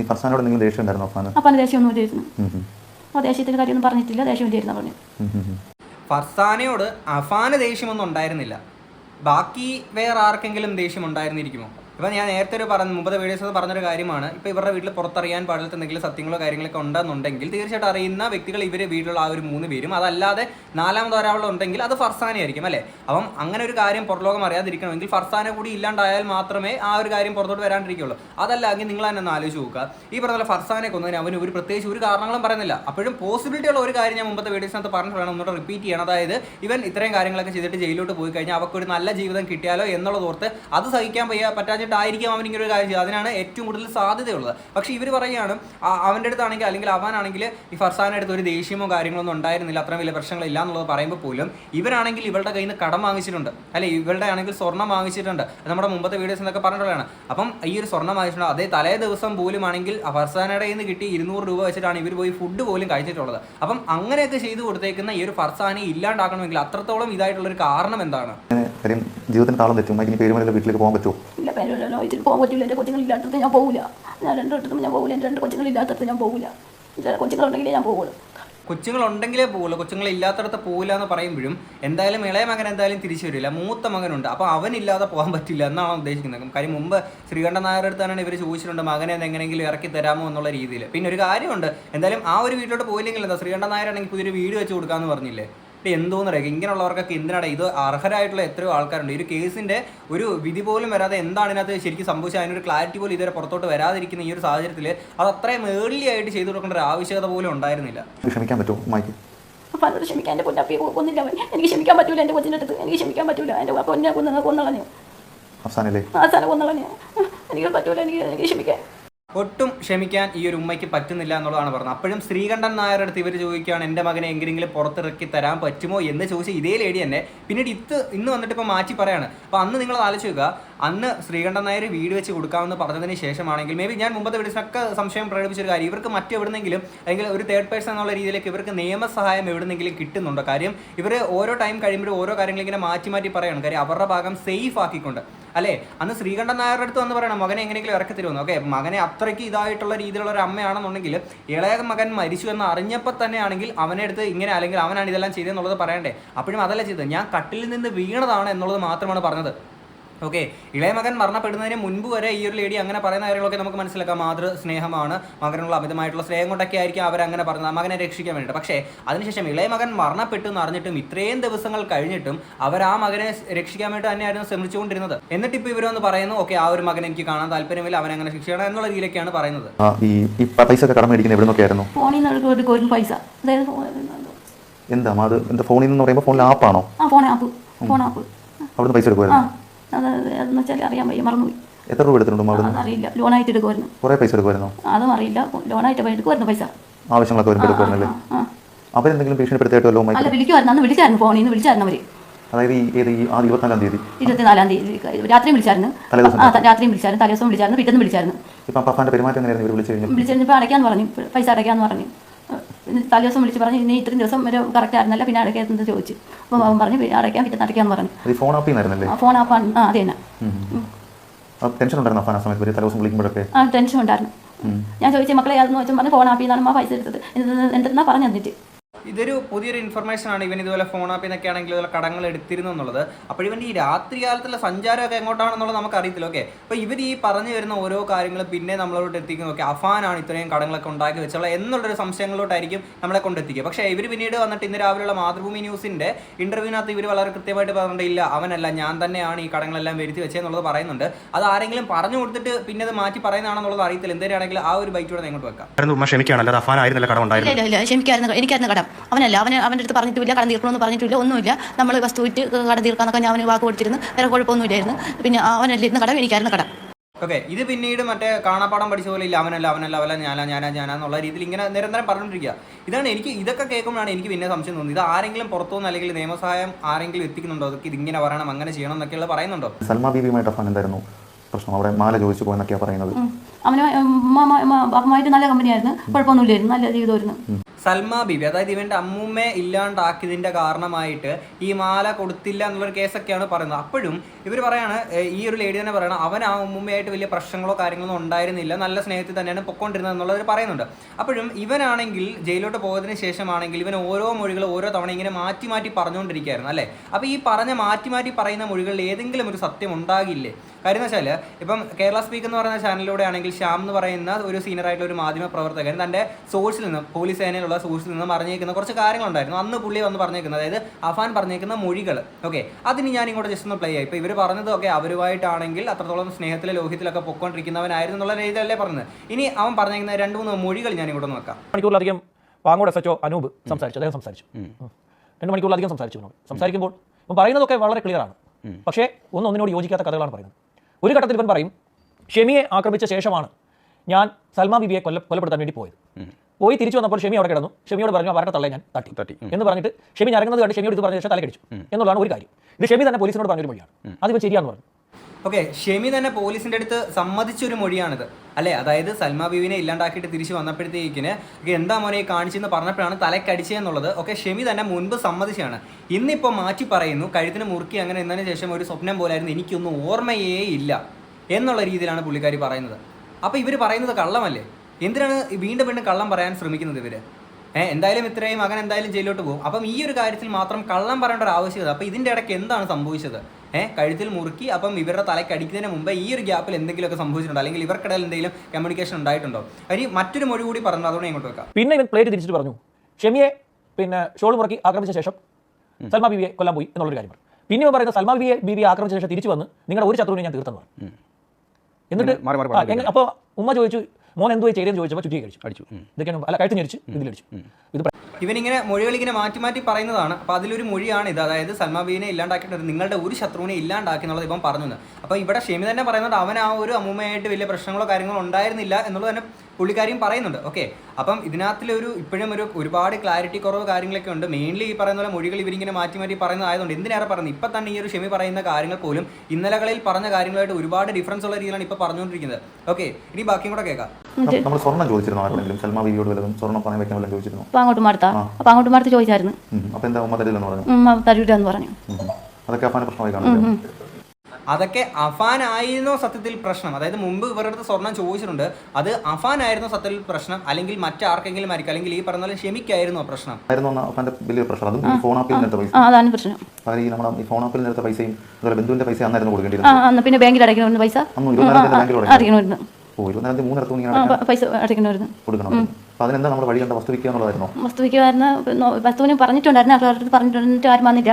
[SPEAKER 4] ഈ ഫർസാനയോട് എന്തെങ്കിലും ദേഷ്യം ഉണ്ടായിരുന്നു അഫാന്
[SPEAKER 1] അപ്പം ദേഷ്യമൊന്നും ഇല്ലായിരുന്നു. അപ്പോൾ ദേഷ്യത്തിന്റെ കാര്യമൊന്നും പറഞ്ഞിട്ടില്ല ദേഷ്യമില്ലായിരുന്നു പറഞ്ഞു.
[SPEAKER 2] ഫർസാനയോട് അഫാന ദേഷ്യമൊന്നും ഉണ്ടായിരുന്നില്ല. ബാക്കി വേറെ ആർക്കെങ്കിലും ദേഷ്യം ഉണ്ടായിരുന്നിരിക്കുമോ? ഇപ്പം ഞാൻ നേരത്തെ ഒരു പറഞ്ഞ മുമ്പത്തെ വീഡിയോസ് പറഞ്ഞൊരു കാര്യമാണ്. ഇപ്പോൾ ഇവരുടെ വീട്ടിൽ പുറത്തറിയാൻ പാടില്ലാത്ത എന്തെങ്കിലും സത്യങ്ങളോ കാര്യങ്ങളൊക്കെ ഉണ്ടെന്നുണ്ടെങ്കിൽ തീർച്ചയായിട്ടും അറിയുന്ന വ്യക്തികൾ ഇവർ വീട്ടിലുള്ള ആ ഒരു മൂന്ന് പേരും. അതല്ലാതെ നാലാമത് ഒരാളുണ്ടെങ്കിൽ അത് ഫർസാനയായിരിക്കും അല്ലേ? അപ്പം അങ്ങനെ ഒരു കാര്യം പുറലോകം അറിയാതിരിക്കണമെങ്കിൽ ഫർസാന കൂടി ഇല്ലാണ്ടായാൽ മാത്രമേ ആ ഒരു കാര്യം പുറത്തോട്ട് വരാണ്ടിരിക്കുള്ളൂ. അതല്ല എങ്കിൽ നിങ്ങൾ തന്നെ ഒന്ന് ആലോചിച്ച് നോക്കുക. ഈ പറഞ്ഞ ഫർസാനെ കൊന്നതിന് അവന് ഒരു പ്രത്യേകിച്ച് ഒരു കാരണങ്ങളും പറയുന്നില്ല. അപ്പോഴും പോസിബിലിറ്റി ഉള്ള ഒരു കാര്യം ഞാൻ മുമ്പത്തെ വീഡിയോസിനകത്ത് പറഞ്ഞിട്ടുള്ളതാണ് ഒന്നുകൂടെ റിപ്പീറ്റ് ചെയ്യണം. അതായത് ഇവൻ ഇത്രയും കാര്യങ്ങളൊക്കെ ചെയ്തിട്ട് ജയിലോട്ട് പോയി കഴിഞ്ഞാൽ അവർക്ക് ഒരു നല്ല ജീവിതം കിട്ടിയാലോ എന്നുള്ളത് ഓർത്ത് അത് സഹിക്കാൻ വയ്യ പറ്റാഞ്ഞിട്ടായിരിക്കും അവൻ ഇങ്ങനെ ഒരു കാര്യം ചെയ്തത്. അതിനാണ് ഏറ്റവും കൂടുതൽ സാധ്യതയുള്ളത്. പക്ഷേ ഇവർ പറയുകയാണ് അവന്റെ അടുത്താണെങ്കിൽ അല്ലെങ്കിൽ അവനാണെങ്കിൽ ഈ ഫർസാന്റെ അടുത്ത് ഒരു ദേഷ്യമോ കാര്യങ്ങളോ ഒന്നും ഉണ്ടായിരുന്നില്ല. അത്ര വലിയ പ്രശ്നങ്ങളില്ല എന്നുള്ളത് പറയുമ്പോൾ പോലും ഇവരാണെങ്കിൽ ഇവളുടെ കയ്യിൽ നിന്ന് കടം വാങ്ങിച്ചിട്ടുണ്ട്. അല്ലെ ഇവളുടെ ആണെങ്കിൽ സ്വർണം വാങ്ങിച്ചിട്ടുണ്ട്. നമ്മുടെ മുമ്പത്തെ വീഡിയോസ് എന്നൊക്കെ പറഞ്ഞിട്ടുള്ളതാണ്. അപ്പം ഈ ഒരു സ്വർണം വാങ്ങിച്ചിട്ടുണ്ട്. അതേ തലേ ദിവസം പോലും ആണെങ്കിൽ ഫർസാനയുടെ നിന്ന് കിട്ടി ഇരുന്നൂറ് രൂപ വെച്ചിട്ടാണ് ഇവർ പോയി ഫുഡ് പോലും കഴിച്ചിട്ടുള്ളത്. അപ്പം അങ്ങനെയൊക്കെ ചെയ്തു കൊടുത്തേക്കുന്ന ഈ ഒരു ഫർസാനെ ഇല്ലാണ്ടാക്കണമെങ്കിൽ അത്രത്തോളം ഇതായിട്ടുള്ള ഒരു കാരണം എന്താണ്?
[SPEAKER 4] ജീവിതത്തിന് താളം തെറ്റും. അതിന് ഇനി പേരുമലയിലെ വീട്ടിലേക്ക് പോകാൻ പറ്റുമോ?
[SPEAKER 1] പേരല്ലോ ഇതിൽ പോകാൻ പറ്റില്ല. എന്റെ കൊച്ചുങ്ങളില്ലാത്തടത്ത് ഞാൻ പോകില്ല ഞാൻ രണ്ടിടത്തും ഞാൻ പോകില്ല എന്റെ രണ്ട് കൊച്ചുങ്ങളില്ലാത്തടത്ത് ഞാൻ പോകില്ല എന്റെ കൊച്ചുങ്ങളുണ്ടെങ്കിലേ ഞാൻ പോകുള്ളൂ
[SPEAKER 2] കൊച്ചുങ്ങളുണ്ടെങ്കിലേ പോകുള്ളൂ കൊച്ചുങ്ങൾ ഇല്ലാത്തടത്ത് പോകില്ല എന്ന് പറയുമ്പോഴും എന്തായാലും ഇളയ മകൻ എന്തായാലും തിരിച്ചു വരില്ല. മൂത്ത മകനുണ്ട്. അപ്പോൾ അവനില്ലാതെ പോകാൻ പറ്റില്ല എന്നാണ് ഉദ്ദേശിക്കുന്നത്. കാര്യം മുമ്പ് ശ്രീകണ്ഠൻ നായരുടെ അടുത്താണ് ഇവർ ചോദിച്ചിട്ടുണ്ട് മകനെ എങ്ങനെയെങ്കിലും ഇറക്കി തരാമോ എന്നുള്ള രീതിയിൽ പിന്നെ ഒരു കാര്യമുണ്ട്. എന്തായാലും ആ ഒരു വീട്ടിലോട്ട് പോയില്ലെങ്കിൽ എന്താ ശ്രീകണ്ഠൻ നായരാണെങ്കിൽ പുതിയൊരു വീട് വെച്ച് കൊടുക്കാമെന്ന് പറഞ്ഞില്ലേ? എന്തോന്ന് പറയുക ഇങ്ങനെയുള്ളവർക്കൊക്കെ എന്തിനാണ് ഇത് അർഹരായിട്ടുള്ള എത്രയോ ആൾക്കാരുണ്ട്. ഈ ഒരു കേസിന്റെ ഒരു വിധി പോലും വരാതെ എന്താണ് ഇതിനകത്ത് ശരിക്കും സംഭവിച്ചത്? അതിനൊരു ക്ലാരിറ്റി പോലും ഇതുവരെ പുറത്തോട്ട് വരാതിരിക്കുന്ന ഈ ഒരു സാഹചര്യത്തിൽ അത് അത്രയും ഏർലി ആയിട്ട് ചെയ്തു കൊടുക്കേണ്ട ഒരു ആവശ്യകത പോലും ഉണ്ടായിരുന്നില്ല.
[SPEAKER 4] ക്ഷമിക്കാൻ പറ്റുമോ
[SPEAKER 1] മൈക്ക്? ക്ഷമിക്കാൻ എന്റെ പൊന്നപ്പി കൊന്നില്ല എനിക്ക് ക്ഷമിക്കാൻ പറ്റൂല എന്റെ കൊച്ചിന്റെ അടുത്ത്. എനിക്ക് ക്ഷമിക്കാൻ പറ്റൂല. എന്റെ പൊന്നെ കൊന്നു കൊന്നളഞ്ഞു. സ്ഥലം കൊന്നളഞ്ഞു. എനിക്ക് പറ്റൂല എനിക്ക് എനിക്ക് ക്ഷമിക്കാൻ.
[SPEAKER 2] ഒട്ടും ക്ഷമിക്കാൻ ഈ ഒരു ഉമ്മയ്ക്ക് പറ്റുന്നില്ല എന്നുള്ളതാണ് പറഞ്ഞത്. അപ്പോഴും ശ്രീകണ്ഠൻ നായരുടെ ഇവർ ചോദിക്കുകയാണ് എന്റെ മകനെ എങ്കിലെങ്കിലും പുറത്തിറക്കി തരാൻ പറ്റുമോ? എന്ന് ചോദിച്ച ഇതേ ലേഡി തന്നെ പിന്നീട് ഇത് ഇന്ന് വന്നിട്ട് ഇപ്പോൾ മാറ്റി പറയാണ്. അപ്പോൾ അന്ന് നിങ്ങൾ ആലോചിക്കുക അന്ന് ശ്രീകണ്ഠൻ നായർ വീട് വെച്ച് കൊടുക്കാമെന്ന് പറഞ്ഞതിന് ശേഷമാണെങ്കിൽ മേ ബി ഞാൻ മുമ്പത്തെ വീഡിയോസിനൊക്കെ സംശയം പ്രകടിപ്പിച്ചൊരു കാര്യം ഇവർക്ക് മറ്റെവിടുന്നെങ്കിലും അല്ലെങ്കിൽ ഒരു തേർഡ് പേഴ്സൺ എന്നുള്ള രീതിയിലേക്ക് ഇവർക്ക് നിയമസഹായം എവിടുന്നെങ്കിലും കിട്ടുന്നുണ്ടോ? കാര്യം ഇവർ ഓരോ ടൈം കഴിയുമ്പോഴും ഓരോ കാര്യങ്ങളിങ്ങനെ മാറ്റി മാറ്റി പറയണം. കാര്യം അവരുടെ ഭാഗം സേഫ് ആക്കിക്കൊണ്ട്. അല്ലേ? അന്ന് ശ്രീകണ്ഠൻ നായരുടെ അടുത്ത് വന്ന് പറയണം മകനെ എങ്ങനെയെങ്കിലും ഇറക്കി തരുമെന്ന് ഓക്കെ മകനെ അത്രയ്ക്ക് ഇതായിട്ടുള്ള രീതിയിലുള്ള ഒരു അമ്മയാണെന്നുണ്ടെങ്കിൽ ഇളയ മകൻ മരിച്ചു എന്ന് അറിഞ്ഞപ്പോൾ തന്നെയാണെങ്കിൽ അവനെ അടുത്ത് ഇങ്ങനെ അല്ലെങ്കിൽ അവനാണ് ഇതെല്ലാം ചെയ്തതെന്നുള്ളത് പറയണ്ടേ. അപ്പോഴും അതല്ല ചെയ്തത്. ഞാൻ കട്ടിൽ നിന്ന് വീണതാണ് എന്നുള്ളത് മാത്രമാണ് പറഞ്ഞത്. ഓക്കെ ഇളയ മകൻ മരണപ്പെടുന്നതിന് മുൻപ് വരെ ഈ ഒരു ലേഡി അങ്ങനെ പറയുന്ന കാര്യങ്ങളൊക്കെ നമുക്ക് മനസ്സിലാക്കാം. മാതൃ സ്നേഹമാണ്. മകനുള്ള അമിതമായിട്ടുള്ള സ്നേഹം കൊണ്ടൊക്കെ ആയിരിക്കും അവർ അങ്ങനെ പറഞ്ഞത്. മകനെ രക്ഷിക്കാൻ വേണ്ടിയിട്ട്. പക്ഷേ അതിനുശേഷം ഇളയ മകൻ മരണപ്പെട്ടു എന്ന് അറിഞ്ഞിട്ടും ഇത്രയും ദിവസങ്ങൾ കഴിഞ്ഞിട്ടും അവർ ആ മകനെ രക്ഷിക്കാൻ വേണ്ടി തന്നെയായിരുന്നു ശ്രമിച്ചുകൊണ്ടിരുന്നത്. എന്നിട്ട് ഇപ്പോൾ ഇവരൊന്ന് പറയുന്നു ഓക്കെ ആ ഒരു മകൻ എനിക്ക് കാണാൻ താല്പര്യമില്ല. അവൻ അങ്ങനെ ശിക്ഷിക്കണം എന്നുള്ള രീതിയിലൊക്കെയാണ് പറയുന്നത്.
[SPEAKER 4] ആ ഈ പൈസ ഒക്കെ കടം മേടിക്കുന്നത് എവിടെ നിന്നൊക്കെ ആയിരുന്നു?
[SPEAKER 1] ഫോണിൽ നിന്ന് എടുക്കും പൈസ.
[SPEAKER 4] എന്താ. അത് എന്താ ഫോണിൽ നിന്ന് പറയുമ്പോൾ ഫോണിൽ ആപ്പാണോ?
[SPEAKER 1] ആ ഫോൺ ആപ്പ്. Phone app.
[SPEAKER 4] അവിടുന്ന് പൈസ എടുക്കുമായിരുന്നു
[SPEAKER 1] അത് അതെന്ന് വെച്ചാൽ അറിയാൻ വയ്യ മറന്നുപോയി.
[SPEAKER 4] എത്ര രൂപ എടുത്തിട്ടുണ്ട് അവിടുന്ന്
[SPEAKER 1] അതറിയില്ല ലോണായിട്ട് എടുക്കുമായിരുന്നു.
[SPEAKER 4] കുറേ പൈസ എടുക്കുമായിരുന്നു?
[SPEAKER 1] അതും അറിയില്ല. ലോണായിട്ട് എടുക്കുമായിരുന്നു പൈസ.
[SPEAKER 4] ആവശ്യങ്ങളൊക്കെ വരുമ്പോൾ എടുക്കുമായിരുന്നല്ലേ?
[SPEAKER 1] ആ
[SPEAKER 4] അവരെന്തെങ്കിലും ഭീഷണിപ്പെടുത്തിയായിട്ടോ
[SPEAKER 1] അല്ല
[SPEAKER 4] ഉമ്മയ്ക്ക്?
[SPEAKER 1] വിളിക്കുമായിരുന്നു. അന്ന് വിളിച്ചായിരുന്നു ഫോണിൽ നിന്ന് വിളിച്ചായിരുന്നു അവർ
[SPEAKER 4] അതായത് ഈ ഏത് ഈ ആ ഇരുപത്തിനാലാം തീയതി?
[SPEAKER 1] ഇരുപത്തിനാലാം തീയതി. രാത്രി വിളിച്ചായിരുന്നു.
[SPEAKER 4] തലേദിവസം
[SPEAKER 1] ആ രാത്രിയും വിളിച്ചായിരുന്നു. തലേദിവസം വിളിച്ചായിരുന്നു. പിറ്റേന്ന് വിളിച്ചായിരുന്നു.
[SPEAKER 4] ഇപ്പം പപ്പാന്റെ പെരുമാറ്റം എങ്ങനെയായിരുന്നു? ഇവർ വിളിച്ചു കഴിഞ്ഞു
[SPEAKER 1] വിളിച്ചു കഴിഞ്ഞപ്പോൾ അടയ്ക്കാന്ന് പറഞ്ഞു. പൈസ അടയ്ക്കാന്ന് പറഞ്ഞു. പിന്നെ തലേദിവസം വിളിച്ച് പറഞ്ഞു ഇനി ഇത്രയും ദിവസം ഒരു കറക്റ്റ് ആയിരുന്നല്ല പിന്നെ അടയ്ക്കാമെന്ന് ചോദിച്ചു? അപ്പോൾ അവൻ പറഞ്ഞു "പിന്നെ അടയ്ക്കാൻ പിന്നെ അടയ്ക്കാന്ന് പറഞ്ഞു.
[SPEAKER 4] ഫോൺ ആപ്പ് നിന്നായിരുന്നല്ലേ
[SPEAKER 1] ആ ഫോൺ ആപ്പാണ് ആ അത് തന്നെ.
[SPEAKER 4] ടെൻഷൻ ഉണ്ടായിരുന്നു ആ സമയത്ത്? വിളിക്കുമ്പോഴൊക്കെ?
[SPEAKER 1] ആ ടെൻഷൻ ഉണ്ടായിരുന്നു. ഞാൻ ചോദിച്ചു മക്കളെ അതെന്ന് വെച്ചാൽ പറഞ്ഞു ഫോൺ ആപ്പ് ചെയ്യുന്നതാണ് പൈസ എടുത്തത്. എന്തെന്നാ പറഞ്ഞു തന്നിട്ട്?
[SPEAKER 2] ഇതൊരു പുതിയൊരു ഇൻഫർമേഷൻ ആണ്. ഇവൻ ഇതുപോലെ ഫോൺ ആപ്പിൽ നിന്നൊക്കെ ആണെങ്കിൽ ഇതുപോലെ കടങ്ങൾ എടുത്തിരുന്നു എന്നുള്ളത്. അപ്പോൾ ഇവൻ ഈ രാത്രി കാലത്തുള്ള സഞ്ചാരമൊക്കെ എങ്ങോട്ടാണെന്നുള്ളത് നമുക്ക് അറിയത്തില്ല ഓക്കെ അപ്പോൾ ഇവർ ഈ പറഞ്ഞു വരുന്ന ഓരോ കാര്യങ്ങളും പിന്നെ നമ്മളോട് എത്തിക്കുന്നു. ഓക്കെ അഫാനാണ് ഇത്രയും കടങ്ങളൊക്കെ ഉണ്ടാക്കി വെച്ചുള്ള എന്നുള്ളൊരു സംശയങ്ങളിലോട്ടായിരിക്കും നമ്മളെ കൊണ്ടെത്തിക്കുക. പക്ഷേ ഇവർ പിന്നീട് വന്നിട്ട് ഇന്ന് രാവിലെയുള്ള മാതൃഭൂമി ന്യൂസിന്റെ ഇന്റർവ്യൂവിനകത്ത് ഇവർ വളരെ കൃത്യമായിട്ട് പറഞ്ഞിട്ട് ഇല്ല അവനല്ല ഞാൻ തന്നെയാണ് ഈ കടങ്ങളെല്ലാം വരുത്തി വെച്ചതെന്നുള്ളത് പറയുന്നുണ്ട്. അത് ആരെങ്കിലും പറഞ്ഞു കൊടുത്തിട്ട് പിന്നെ അത് മാറ്റി പറയുന്നതാണെന്നുള്ളത് അറിയത്തില്ല. എന്തിനാണെങ്കിലും ആ ഒരു ബൈറ്റോടെ ഇങ്ങോട്ട് വെക്കാം.
[SPEAKER 5] ക്ഷമിക്കുകയാണ്. അല്ലാതെ അഫാൻ ആയിരുന്നില്ല കടം
[SPEAKER 1] ഇല്ല
[SPEAKER 5] ഉണ്ടായിരുന്നു
[SPEAKER 1] എനിക്കായിരുന്നു കടം. അവനല്ല അവൻ അവന്റെ അടുത്ത് പറഞ്ഞിട്ടില്ല കടം തീർക്കണമെന്ന് പറഞ്ഞിട്ടില്ല ഒന്നുമില്ല നമ്മൾ വസ്തു വിറ്റ് കടം തീർക്കാന്നൊക്കെ ഞാൻ അവന് വാക്ക് കൊടുത്തിരുന്നു വേറെ കുഴപ്പമൊന്നുമില്ലായിരുന്നു പിന്നെ അവനല്ല ഇരുന്ന് കടം എനിക്കായിരുന്നു കടം
[SPEAKER 2] ഓക്കെ ഇത് പിന്നീട് മറ്റേ കാണാപ്പാടം പഠിച്ച പോലെ ഇല്ല അവനല്ല അവനല്ല അവല്ല ഞാന ഞാനാ ഞാനാ എന്നുള്ള രീതിയിൽ ഇങ്ങനെ നിരന്തരം പറഞ്ഞുകൊണ്ടിരിക്കുക ഇതാണ് എനിക്ക് ഇതൊക്കെ കേൾക്കുമ്പോഴാണ് എനിക്ക് പിന്നെ സംശയം തോന്നുന്നത് ഇത് ആരെങ്കിലും പുറത്തുനിന്ന് അല്ലെങ്കിൽ നിയമസഹായം ആരെങ്കിലും എത്തിക്കുന്നുണ്ടോ അതൊക്കെ ഇതിങ്ങനെ പറയണം അങ്ങനെ ചെയ്യണം എന്നൊക്കെയുള്ള പറയുന്നുണ്ടോ
[SPEAKER 4] സൽമാ ബീബിയുമായിട്ട് അഫാൻ എന്തായിരുന്നു പ്രശ്നം അവിടെ മാല ചോദിച്ചു പോയെന്നൊക്കെയാണ് പറയുന്നത്
[SPEAKER 1] അവന് അമ്മമായിട്ട് നല്ല കമ്പനിയായിരുന്നു കുഴപ്പമൊന്നുമില്ലായിരുന്നു നല്ല ജീവിതമായിരുന്നു
[SPEAKER 2] സൽമാ ബീബി അതായത് ഇവന്റെ അമ്മൂമ്മയെ ഇല്ലാണ്ടാക്കിയതിന്റെ കാരണമായിട്ട് ഈ മാല കൊടുത്തില്ല എന്നുള്ളൊരു കേസൊക്കെയാണ് പറയുന്നത്. അപ്പോഴും ഇവർ പറയാണ് ഈ ഒരു ലേഡി തന്നെ പറയണം അവൻ ആ അമ്മൂമ്മയായിട്ട് വലിയ പ്രശ്നങ്ങളോ കാര്യങ്ങളോ ഉണ്ടായിരുന്നില്ല. നല്ല സ്നേഹത്തിൽ തന്നെയാണ് പൊക്കോണ്ടിരുന്നത് എന്നുള്ളവർ പറയുന്നുണ്ട്. അപ്പോഴും ഇവനാണെങ്കിൽ ജയിലോട്ട് പോയതിന് ശേഷമാണെങ്കിൽ ഇവൻ ഓരോ മൊഴികൾ ഓരോ തവണ ഇങ്ങനെ മാറ്റി മാറ്റി പറഞ്ഞുകൊണ്ടിരിക്കുകയായിരുന്നു അല്ലേ? അപ്പോൾ ഈ പറഞ്ഞ മാറ്റി മാറ്റി പറയുന്ന മൊഴികളിൽ ഏതെങ്കിലും ഒരു സത്യം ഉണ്ടാകില്ലേ? കാര്യം എന്ന് വെച്ചാൽ ഇപ്പം കേരള സ്പീക്ക് എന്ന് പറയുന്ന ചാനലിലൂടെ ആണെങ്കിൽ ശ്യാം എന്ന് പറയുന്ന ഒരു സീനിയർ ആയിട്ടുള്ള ഒരു മാധ്യമ പ്രവർത്തകൻ തന്റെ സോഴ്സിൽ നിന്ന് പോലീസ് സേനയിലുള്ള സോഴ്സിൽ നിന്ന് പറഞ്ഞേക്കുന്ന കുറച്ച് കാര്യങ്ങളുണ്ടായിരുന്നു. അന്ന് പുള്ളി വന്ന് പറഞ്ഞേക്കുന്നത് അതായത് അഫാൻ പറഞ്ഞേക്കുന്ന മൊഴികൾ ഓക്കെ അതിന് ഞാൻ ഇങ്ങോട്ട് ജസ്റ്റ് ഒന്ന് പ്ലേ ആയി ഇപ്പോൾ ഇവർ പറഞ്ഞത് ഓക്കെ അവരുമായിട്ടാണെങ്കിൽ അത്രത്തോളം സ്നേഹത്തിലെ ലോഹ്യത്തിലൊക്കെ പൊക്കോണ്ടിരിക്കുന്നവനായിരുന്നു എന്നുള്ള രീതിയിലല്ലേ പറഞ്ഞത്. ഇനി അവൻ പറഞ്ഞേക്കുന്ന രണ്ട് മൂന്ന് മൊഴികൾ ഞാൻ ഇങ്ങോട്ട് നോക്കാം
[SPEAKER 3] മണിക്കൂറിലധികം വാങ്ങോട് എസ് എച്ച് അനൂപ് സംസാരിച്ചു. അദ്ദേഹം സംസാരിച്ചു. രണ്ട് മണിക്കൂറിലധികം സംസാരിച്ചു സംസാരിക്കുമ്പോൾ ഇവൻ പറയുന്നതൊക്കെ വളരെ ക്ലിയർ ആണ്. പക്ഷേ ഒന്ന് ഒന്നിനോട് യോജിക്കാത്ത കഥകളാണ് പറയുന്നത്. ഒരു ഘട്ടത്തിൽ ഇവൻ പറയും ഷെമിയെ ആക്രമിച്ച ശേഷമാണ് ഞാൻ സൽമാ ബിബിയെ കൊല്ല കൊലപ്പെടുത്താൻ വേണ്ടി പോയത്. പോയി തിരിച്ചു വന്നപ്പോൾ ഷെമി അവിടെ കിടന്നു. ഷെമിയോട് പറഞ്ഞു അവരുടെ തള്ളെ ഞാൻ. തട്ടി.
[SPEAKER 7] തട്ടി.
[SPEAKER 3] എന്ന് പറഞ്ഞിട്ട് ഷെമി ഞരങ്ങുന്നത് കണ്ട് ഷെമിയോട് ഇത് പറഞ്ഞ ശേഷം തലക്കടിച്ചു. എന്നുള്ളതാണ് ഒരു കാര്യം. ഇത് ഷെമി തന്നെ പോലീസിനോട് പറഞ്ഞൊരു മൊഴിയാണ്. അതിപ്പോൾ ശരിയാണെന്ന് ശരിയാന്ന് പറഞ്ഞു.
[SPEAKER 2] ഓക്കെ ഷെമി തന്നെ പോലീസിന്റെ അടുത്ത് സമ്മതിച്ച ഒരു മൊഴിയാണിത്. അല്ലെ? അതായത് സൽമ ബീവിനെ ഇല്ലാണ്ടാക്കിയിട്ട് തിരിച്ചു വന്നപ്പോഴത്തേക്കിന് എന്താ മോനെ കാണിച്ചെന്ന് പറഞ്ഞപ്പോഴാണ് തലക്കടിച്ചതെന്നുള്ളത് ഓക്കെ ഷെമി തന്നെ മുൻപ് സമ്മതിച്ചാണ് ഇന്നിപ്പോൾ മാറ്റി പറയുന്നു കഴുത്തിന് മുറുക്കി അങ്ങനെ എന്നതിന് ശേഷം ഒരു സ്വപ്നം പോലായിരുന്നു. എനിക്കൊന്നും ഓർമ്മയേ ഇല്ല. എന്നുള്ള രീതിയിലാണ് പുള്ളിക്കാരി പറയുന്നത്. അപ്പോൾ ഇവർ പറയുന്നത് കള്ളമല്ലേ? എന്തിനാണ് വീണ്ടും വീണ്ടും കള്ളം പറയാൻ ശ്രമിക്കുന്നത് ഇവർ? ഏഹ് എന്തായാലും ഇത്രയും മകൻ എന്തായാലും ജയിലോട്ട് പോകും. അപ്പം ഈ ഒരു കാര്യത്തിൽ മാത്രം കള്ളം പറയേണ്ട ഒരു ആവശ്യകത. അപ്പം ഇതിന്റെ ഇടയ്ക്ക് എന്താണ് സംഭവിച്ചത്? ഏഹ് കഴുത്തിൽ മുറുക്കി അപ്പം ഇവരുടെ തലയ്ക്ക് അടിക്കുന്നതിന് മുമ്പ് ഈ ഒരു ഗ്യാപ്പിൽ എന്തെങ്കിലുമൊക്കെ സംഭവിച്ചിട്ടുണ്ടോ? അല്ലെങ്കിൽ ഇവർക്കിടയിൽ എന്തെങ്കിലും കമ്മ്യൂണിക്കേഷൻ ഉണ്ടായിട്ടുണ്ടോ? ഇനി മറ്റൊരു മൊഴി കൂടി പറഞ്ഞു അതുകൊണ്ട് ഇങ്ങോട്ട് വെക്കാം.
[SPEAKER 3] പിന്നെ ഇവൻ പ്ലേറ്റ് തിരിച്ചിട്ട് പറഞ്ഞു ഷെമിയെ പിന്നെ ഷോൾ മുറക്കി ആക്രമിച്ച ശേഷം സൽമാ ബിവിയെ കൊല്ലാൻ പോയി എന്നുള്ളൊരു കാര്യം പറഞ്ഞു. പിന്നെ പറയുന്നത് പറയുന്ന സൽമാ ബീവിയെ ബീവിയെ ആക്രമിച്ച ശേഷം തിരിച്ചു വന്ന് നിങ്ങളുടെ ഒരു ശത്രുവിനെ ഞാൻ തീർത്തെന്ന് പറഞ്ഞു. എന്നിട്ട് അപ്പോൾ ഉമ്മ ചോദിച്ചു മോൻ എന്തോ ചെയ്തെന്ന് ചോദിച്ചപ്പോൾ ചുറ്റി കഴിച്ചു
[SPEAKER 7] അടിച്ചു.
[SPEAKER 3] ഇതൊക്കെയാണ് അല്ല കഴുത്ത് ഞെരിച്ച് ഇതിലടിച്ചു. ഇത്
[SPEAKER 2] ഇവനിങ്ങനെ മൊഴികൾ ഇങ്ങനെ മാറ്റി മാറ്റി പറയുന്നതാണ്. അപ്പോൾ അതിലൊരു മൊഴിയാണ് ഇത്. അതായത് സൽമാബീനെ ഇല്ലാണ്ടാക്കിയിട്ട് നിങ്ങളുടെ ഒരു ശത്രുവിനെ ഇല്ലാണ്ടാക്കി എന്നുള്ളത് ഇപ്പം പറഞ്ഞു അപ്പോൾ ഇവിടെ ഷെമി തന്നെ പറയുന്നത് അവൻ ആ ഒരു അമ്മൂമ്മയായിട്ട് വലിയ പ്രശ്നങ്ങളോ കാര്യങ്ങളോ ഉണ്ടായിരുന്നില്ല എന്നുള്ളത് തന്നെ പുള്ളിക്കാരിയും പറയുന്നുണ്ട്. ഓക്കെ. അപ്പം ഇതിനകത്തിലൊരു ഇപ്പോഴും ഒരു ഒരുപാട് ക്ലാരിറ്റി കുറവ് കാര്യങ്ങളൊക്കെ ഉണ്ട്. മെയിൻലി ഈ പറയുന്ന പോലെ മൊഴികൾ ഇവരിങ്ങനെ മാറ്റി മാറ്റി പറയുന്നതായതുകൊണ്ട് എന്തിനേറെ പറയുന്നത്? ഇപ്പം തന്നെ ഈ ഒരു ഷെമി പറയുന്ന കാര്യങ്ങൾ പോലും ഇന്നലകളിൽ പറഞ്ഞ കാര്യങ്ങളായിട്ട് ഒരുപാട് ഡിഫറൻസ് ഉള്ള രീതിയിലാണ് ഇപ്പോൾ പറഞ്ഞുകൊണ്ടിരിക്കുന്നത്. ഓക്കെ. ഇനി ബാക്കിയും കൂടെ കേൾക്കാം.
[SPEAKER 4] നമ്മൾ സ്വർണം ചോദിച്ചിരുന്നു ആരോടെങ്കിലും? സൽമാ ബീവിയോട് വല്ലതും സ്വർണം പണയം വെക്കാൻ വല്ലതും ചോദിച്ചിരുന്നു?
[SPEAKER 1] അപ്പോൾ അങ്ങോട്ട് മാർത്താ അപ്പോൾ അങ്ങോട്ട് മാർത്ത് ചോദിച്ചായിരുന്നു.
[SPEAKER 4] അപ്പോൾ എന്താ ഉമ്മ തരില്ലെന്ന് പറഞ്ഞു?
[SPEAKER 1] ഉം, തരൂരെന്ന് പറഞ്ഞു.
[SPEAKER 4] അതൊക്കെ അഫാന് പ്രശ്നമായി കാണില്ല
[SPEAKER 2] അതൊക്കെ അഫാൻ ആയിരുന്നോ സത്യത്തിൽ പ്രശ്നം? അതായത് മുമ്പ് ഇവരുടെ അടുത്ത് സ്വർണം ചോദിച്ചിട്ടുണ്ട്. അത് അഫാൻ ആയിരുന്നോ സത്യത്തിൽ പ്രശ്നം? അല്ലെങ്കിൽ മറ്റാർക്കെങ്കിലും ആയിരിക്കും. അല്ലെങ്കിൽ ഈ പറഞ്ഞ പോലെ ക്ഷമിക്കായിരുന്നോ പ്രശ്നം?
[SPEAKER 4] ആയിരുന്നു അന്ന് അഫാന്റെ വലിയ പ്രഷർ അതും ഈ ഫോൺ ആപ്പിൽ നിന്നെടുത്ത പൈസ.
[SPEAKER 1] അതാണ് പ്രശ്നം.
[SPEAKER 4] ഈ നമ്മുടെ ഈ ഫോൺ ആപ്പിൽ നിന്നെടുത്ത പൈസയും അതുപോലെ ബന്ധുവിന്റെ പൈസ അന്നായിരുന്നു കൊടുക്കേണ്ടിയിരുന്നത്.
[SPEAKER 1] അന്ന് പിന്നെ ബാങ്കിൽ അടയ്ക്കണമായിരുന്നു പൈസ?
[SPEAKER 4] അന്ന് ഇരുപത്തിനാലാം ബാങ്കിൽ മൂന്നിടത്തും ഇങ്ങനെ
[SPEAKER 1] പൈസ അടയ്ക്കണമായിരുന്നു.
[SPEAKER 4] കൊടുക്കണം. അപ്പോൾ അതിനെന്താ വഴി കണ്ട എന്നുള്ളതായിരുന്നോ?
[SPEAKER 1] വസ്തുവിക്കുമായിരുന്നു വസ്തുവിന് പറഞ്ഞിട്ടുണ്ടായിരുന്നു. ആൾക്കാരുടെ പറഞ്ഞിട്ട് ആരും വന്നില്ല.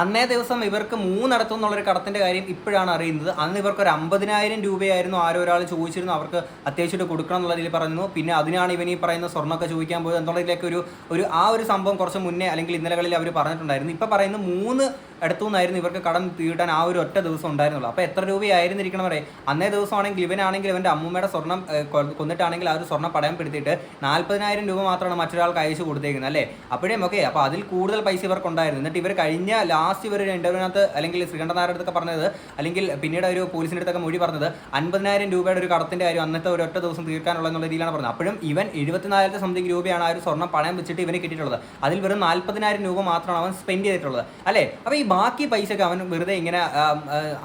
[SPEAKER 2] അന്നേ ദിവസം ഇവർക്ക് മൂന്നിടത്തു നിന്നുള്ളൊരു കടത്തിന്റെ കാര്യം ഇപ്പോഴാണ് അറിയുന്നത്. അന്ന് ഇവർക്ക് ഒരു അമ്പതിനായിരം രൂപയായിരുന്നു ആരോ ഒരാൾ ചോദിച്ചിരുന്നു. അവർക്ക് അത്യാവശ്യമായിട്ട് കൊടുക്കണം എന്നുള്ള രീതിയിൽ പറഞ്ഞു പിന്നെ അതിനാണ് ഇവൻ ഈ പറയുന്ന സ്വർണമൊക്കെ ചോദിക്കാൻ പോയത് എന്നുള്ളതിലേക്ക് ഒരു ഒരു ആ ഒരു സംഭവം കുറച്ച് മുന്നേ അല്ലെങ്കിൽ ഇന്നലകളിൽ അവർ പറഞ്ഞിട്ടുണ്ടായിരുന്നു. ഇപ്പൊ പറയുന്ന മൂന്ന് ഇടത്തു നിന്നായിരുന്നു ഇവർക്ക് കടം തീട്ടാൻ ആ ഒരു ഒറ്റ ദിവസം ഉണ്ടായിരുന്നുള്ളൂ. അപ്പോൾ എത്ര രൂപയായിരുന്നിരിക്കണം പറയും അന്നേ ദിവസമാണെങ്കിൽ ഇവനാണെങ്കിൽ ഇവന്റെ അമ്മൂമ്മയുടെ സ്വർണം ഏഹ്, കൊ- കൊന്നിട്ടാണെങ്കിൽ ആ ഒരു സ്വർണം പടയം പിടിത്തിട്ട് നാൽപ്പതിനായിരം രൂപ മാത്രമാണ് മറ്റൊരാൾക്ക് അയച്ചു കൊടുത്തേക്കുന്നത് അല്ലേ? അപ്പോഴേ ഓക്കെ അപ്പോൾ അതിൽ കൂടുതൽ പൈസ ഇവർക്ക് ഉണ്ടായിരുന്നു എന്നിട്ട് ഇവർ കഴിഞ്ഞ ലാസ്റ്റ് ഇവർ ഇന്റർവ്യൂവിനകത്ത് അല്ലെങ്കിൽ ശ്രീകണ്ഠനാരുടെ അടുത്തൊക്കെ പറഞ്ഞത് അല്ലെങ്കിൽ പിന്നീട് ഒരു പോലീസിന്റെ അടുത്തൊക്കെ മൊഴി പറഞ്ഞത് അൻപതിനായിരം രൂപയുടെ ഒരു കടത്തിന്റെ കാര്യം അന്നത്തെ ഒരു ഒറ്റ ദിവസം തീർക്കാനുള്ള എന്നുള്ള രീതിയിലാണ് പറഞ്ഞത്. അപ്പോഴും ഇവൻ എഴുപത്തിനാലായിരത്തി സംതിങ് രൂപയാണ് ആ ഒരു സ്വർണം പണയം വെച്ചിട്ട് ഇവന് കിട്ടിയിട്ടുള്ളത്. അതിൽ വെറും നാൽപ്പതിനായിരം രൂപ മാത്രമാണ് അവൻ സ്പെൻഡ് ചെയ്തിട്ടുള്ളത് അല്ലേ? അപ്പോൾ ഈ ബാക്കി പൈസയൊക്കെ അവൻ വെറുതെ ഇങ്ങനെ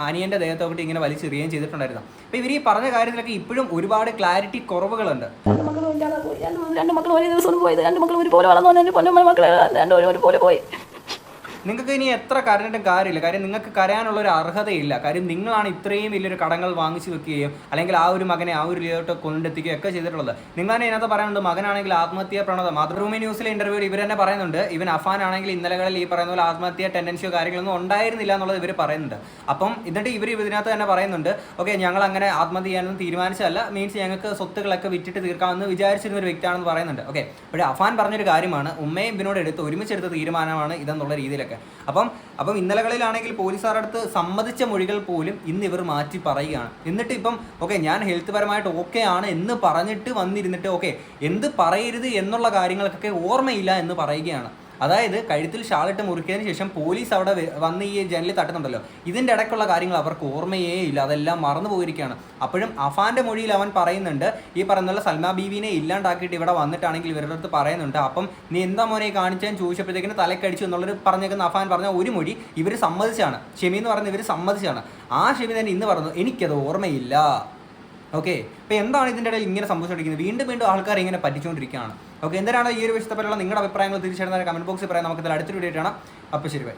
[SPEAKER 2] അനിയന്റെ ദേഹത്തോട്ട് ഇങ്ങനെ വലിച്ചെറിയുകയും ചെയ്തിട്ടുണ്ടായിരുന്നു. അപ്പോൾ ഇവർ ഈ പറഞ്ഞ കാര്യത്തിലൊക്കെ ഇപ്പോഴും ഒരുപാട് ക്ലാരിറ്റി കുറവുകളുണ്ട്.
[SPEAKER 1] രണ്ട് മക്കൾ ഒരേ ദിവസം പോയത്. രണ്ട് മക്കൾ ഒരുപോലെ വളർന്നു വന്നു പൊന്നമ്മ മക്കളെ. രണ്ടും ഒരുപോലെ പോയി.
[SPEAKER 2] നിങ്ങൾക്ക് ഇനി എത്ര കരഞ്ഞിട്ടും കാര്യമില്ല. കാര്യം നിങ്ങൾക്ക് കരയാനുള്ള ഒരു അർഹതയില്ല. കാര്യം നിങ്ങളാണ് ഇത്രയും വലിയൊരു കടങ്ങൾ വാങ്ങിച്ചു വെക്കുകയും അല്ലെങ്കിൽ ആ ഒരു മകനെ ആ ഒരു രീതിയിലോട്ട് കൊണ്ടെത്തിക്കുകയും ഒക്കെ ചെയ്തിട്ടുള്ളത്. നിങ്ങൾ തന്നെ ഇതിനകത്ത് പറയുന്നുണ്ട് മകനാണെങ്കിൽ ആത്മഹത്യ പ്രവണത മാതൃഭൂമി ന്യൂസിലെ ഇന്റർവ്യൂ ഇവർ തന്നെ പറയുന്നുണ്ട്. ഇവൻ അഫാൻ ആണെങ്കിൽ ഇന്നലകളിൽ ഈ പറയുന്ന പോലെ ആത്മഹത്യ ടെൻഡൻസിയോ കാര്യങ്ങളൊന്നും ഉണ്ടായിരുന്നില്ല എന്നുള്ളത് ഇവർ പറയുന്നുണ്ട്. അപ്പം എന്നിട്ട് ഇവർ ഇതിനകത്ത് തന്നെ പറയുന്നുണ്ട് ഓക്കെ ഞങ്ങൾ അങ്ങനെ ആത്മഹത്യ ചെയ്യാനൊന്നും തീരുമാനിച്ചതല്ല. മീൻസ് ഞങ്ങൾക്ക് സ്വത്തുക്കളൊക്കെ വിറ്റിട്ട് തീർക്കാമെന്ന് വിചാരിച്ചിരുന്ന ഒരു വ്യക്തിയാണെന്ന് പറയുന്നുണ്ട്. ഓക്കെ പക്ഷേ അഫാൻ പറഞ്ഞൊരു കാര്യമാണ് ഉമ്മയും ഇവനോട് എടുത്ത് ഒരുമിച്ചെടുത്ത തീരുമാനമാണ് ഇതെന്നുള്ള രീതിയിലൊക്കെ. അപ്പം അപ്പം ഇന്നലകളിലാണെങ്കിൽ പോലീസുകാരുടെ അടുത്ത് സമ്മതിച്ച മൊഴികൾ പോലും ഇന്ന് ഇവർ മാറ്റി പറയുകയാണ്. എന്നിട്ട് ഇപ്പം ഓക്കെ ഞാൻ ഹെൽത്ത് പരമായിട്ട് ഓക്കെ ആണ് എന്ന് പറഞ്ഞിട്ട് വന്നിരുന്നിട്ട് ഓക്കെ എന്ത് പറയരുത് എന്നുള്ള കാര്യങ്ങൾക്കൊക്കെ ഓർമ്മയില്ല എന്ന് പറയുകയാണ്. അതായത് കഴുത്തിൽ ഷാളിട്ട് മുറിക്കിയതിന് ശേഷം പോലീസ് അവിടെ വന്ന് ഈ ജനലിൽ തട്ടുന്നുണ്ടല്ലോ. ഇതിന്റെ ഇടയ്ക്കുള്ള കാര്യങ്ങൾ അവർക്ക് ഓർമ്മയേ ഇല്ല. അതെല്ലാം മറന്നു പോയിരിക്കുകയാണ്. അപ്പോഴും അഫാന്റെ മൊഴിയിൽ അവൻ പറയുന്നുണ്ട് ഈ പറയുന്ന സൽമ സൽമാ ബീവിനെ ഇല്ലാണ്ടാക്കിയിട്ട് ഇവിടെ വന്നിട്ടാണെങ്കിൽ ഇവരുടെ അടുത്ത് പറയുന്നുണ്ട്. അപ്പം നീ എന്താ മോനെ കാണിച്ചാൽ ചോദിച്ചപ്പോഴത്തേക്കിന് തലക്കടിച്ചു എന്നുള്ളൊരു പറഞ്ഞേക്കുന്ന അഫാൻ പറഞ്ഞ ഒരു മൊഴി ഇവർ സമ്മതിച്ചാണ്. ഷെമി എന്ന് പറയുന്നത് ഇവർ സമ്മതിച്ചാണ്. ആ ഷെമി തന്നെ ഇന്ന് പറഞ്ഞു എനിക്കത് ഓർമ്മയില്ല. ഓക്കെ? അപ്പോൾ എന്താണ് ഇതിന്റെ ഇടയിൽ ഇങ്ങനെ സംഭവിച്ചുകൊണ്ടിരിക്കുന്നത്? വീണ്ടും വീണ്ടും ആൾക്കാർ ഇങ്ങനെ പറ്റിച്ചുകൊണ്ടിരിക്കുകയാണ്. ഓക്കെ എന്തിനാണ് ഈ ഒരു വിഷയത്തെപ്പറ്റിയുള്ള നിങ്ങളുടെ അഭിപ്രായങ്ങൾ തീർച്ചയായിട്ടും കമന്റ് ബോക്സിൽ പറയാം. നമുക്ക് ഇതിൽ അടുത്തൊരു വീഡിയോ ആണ് അപ്പോൾ ശരി ബൈ.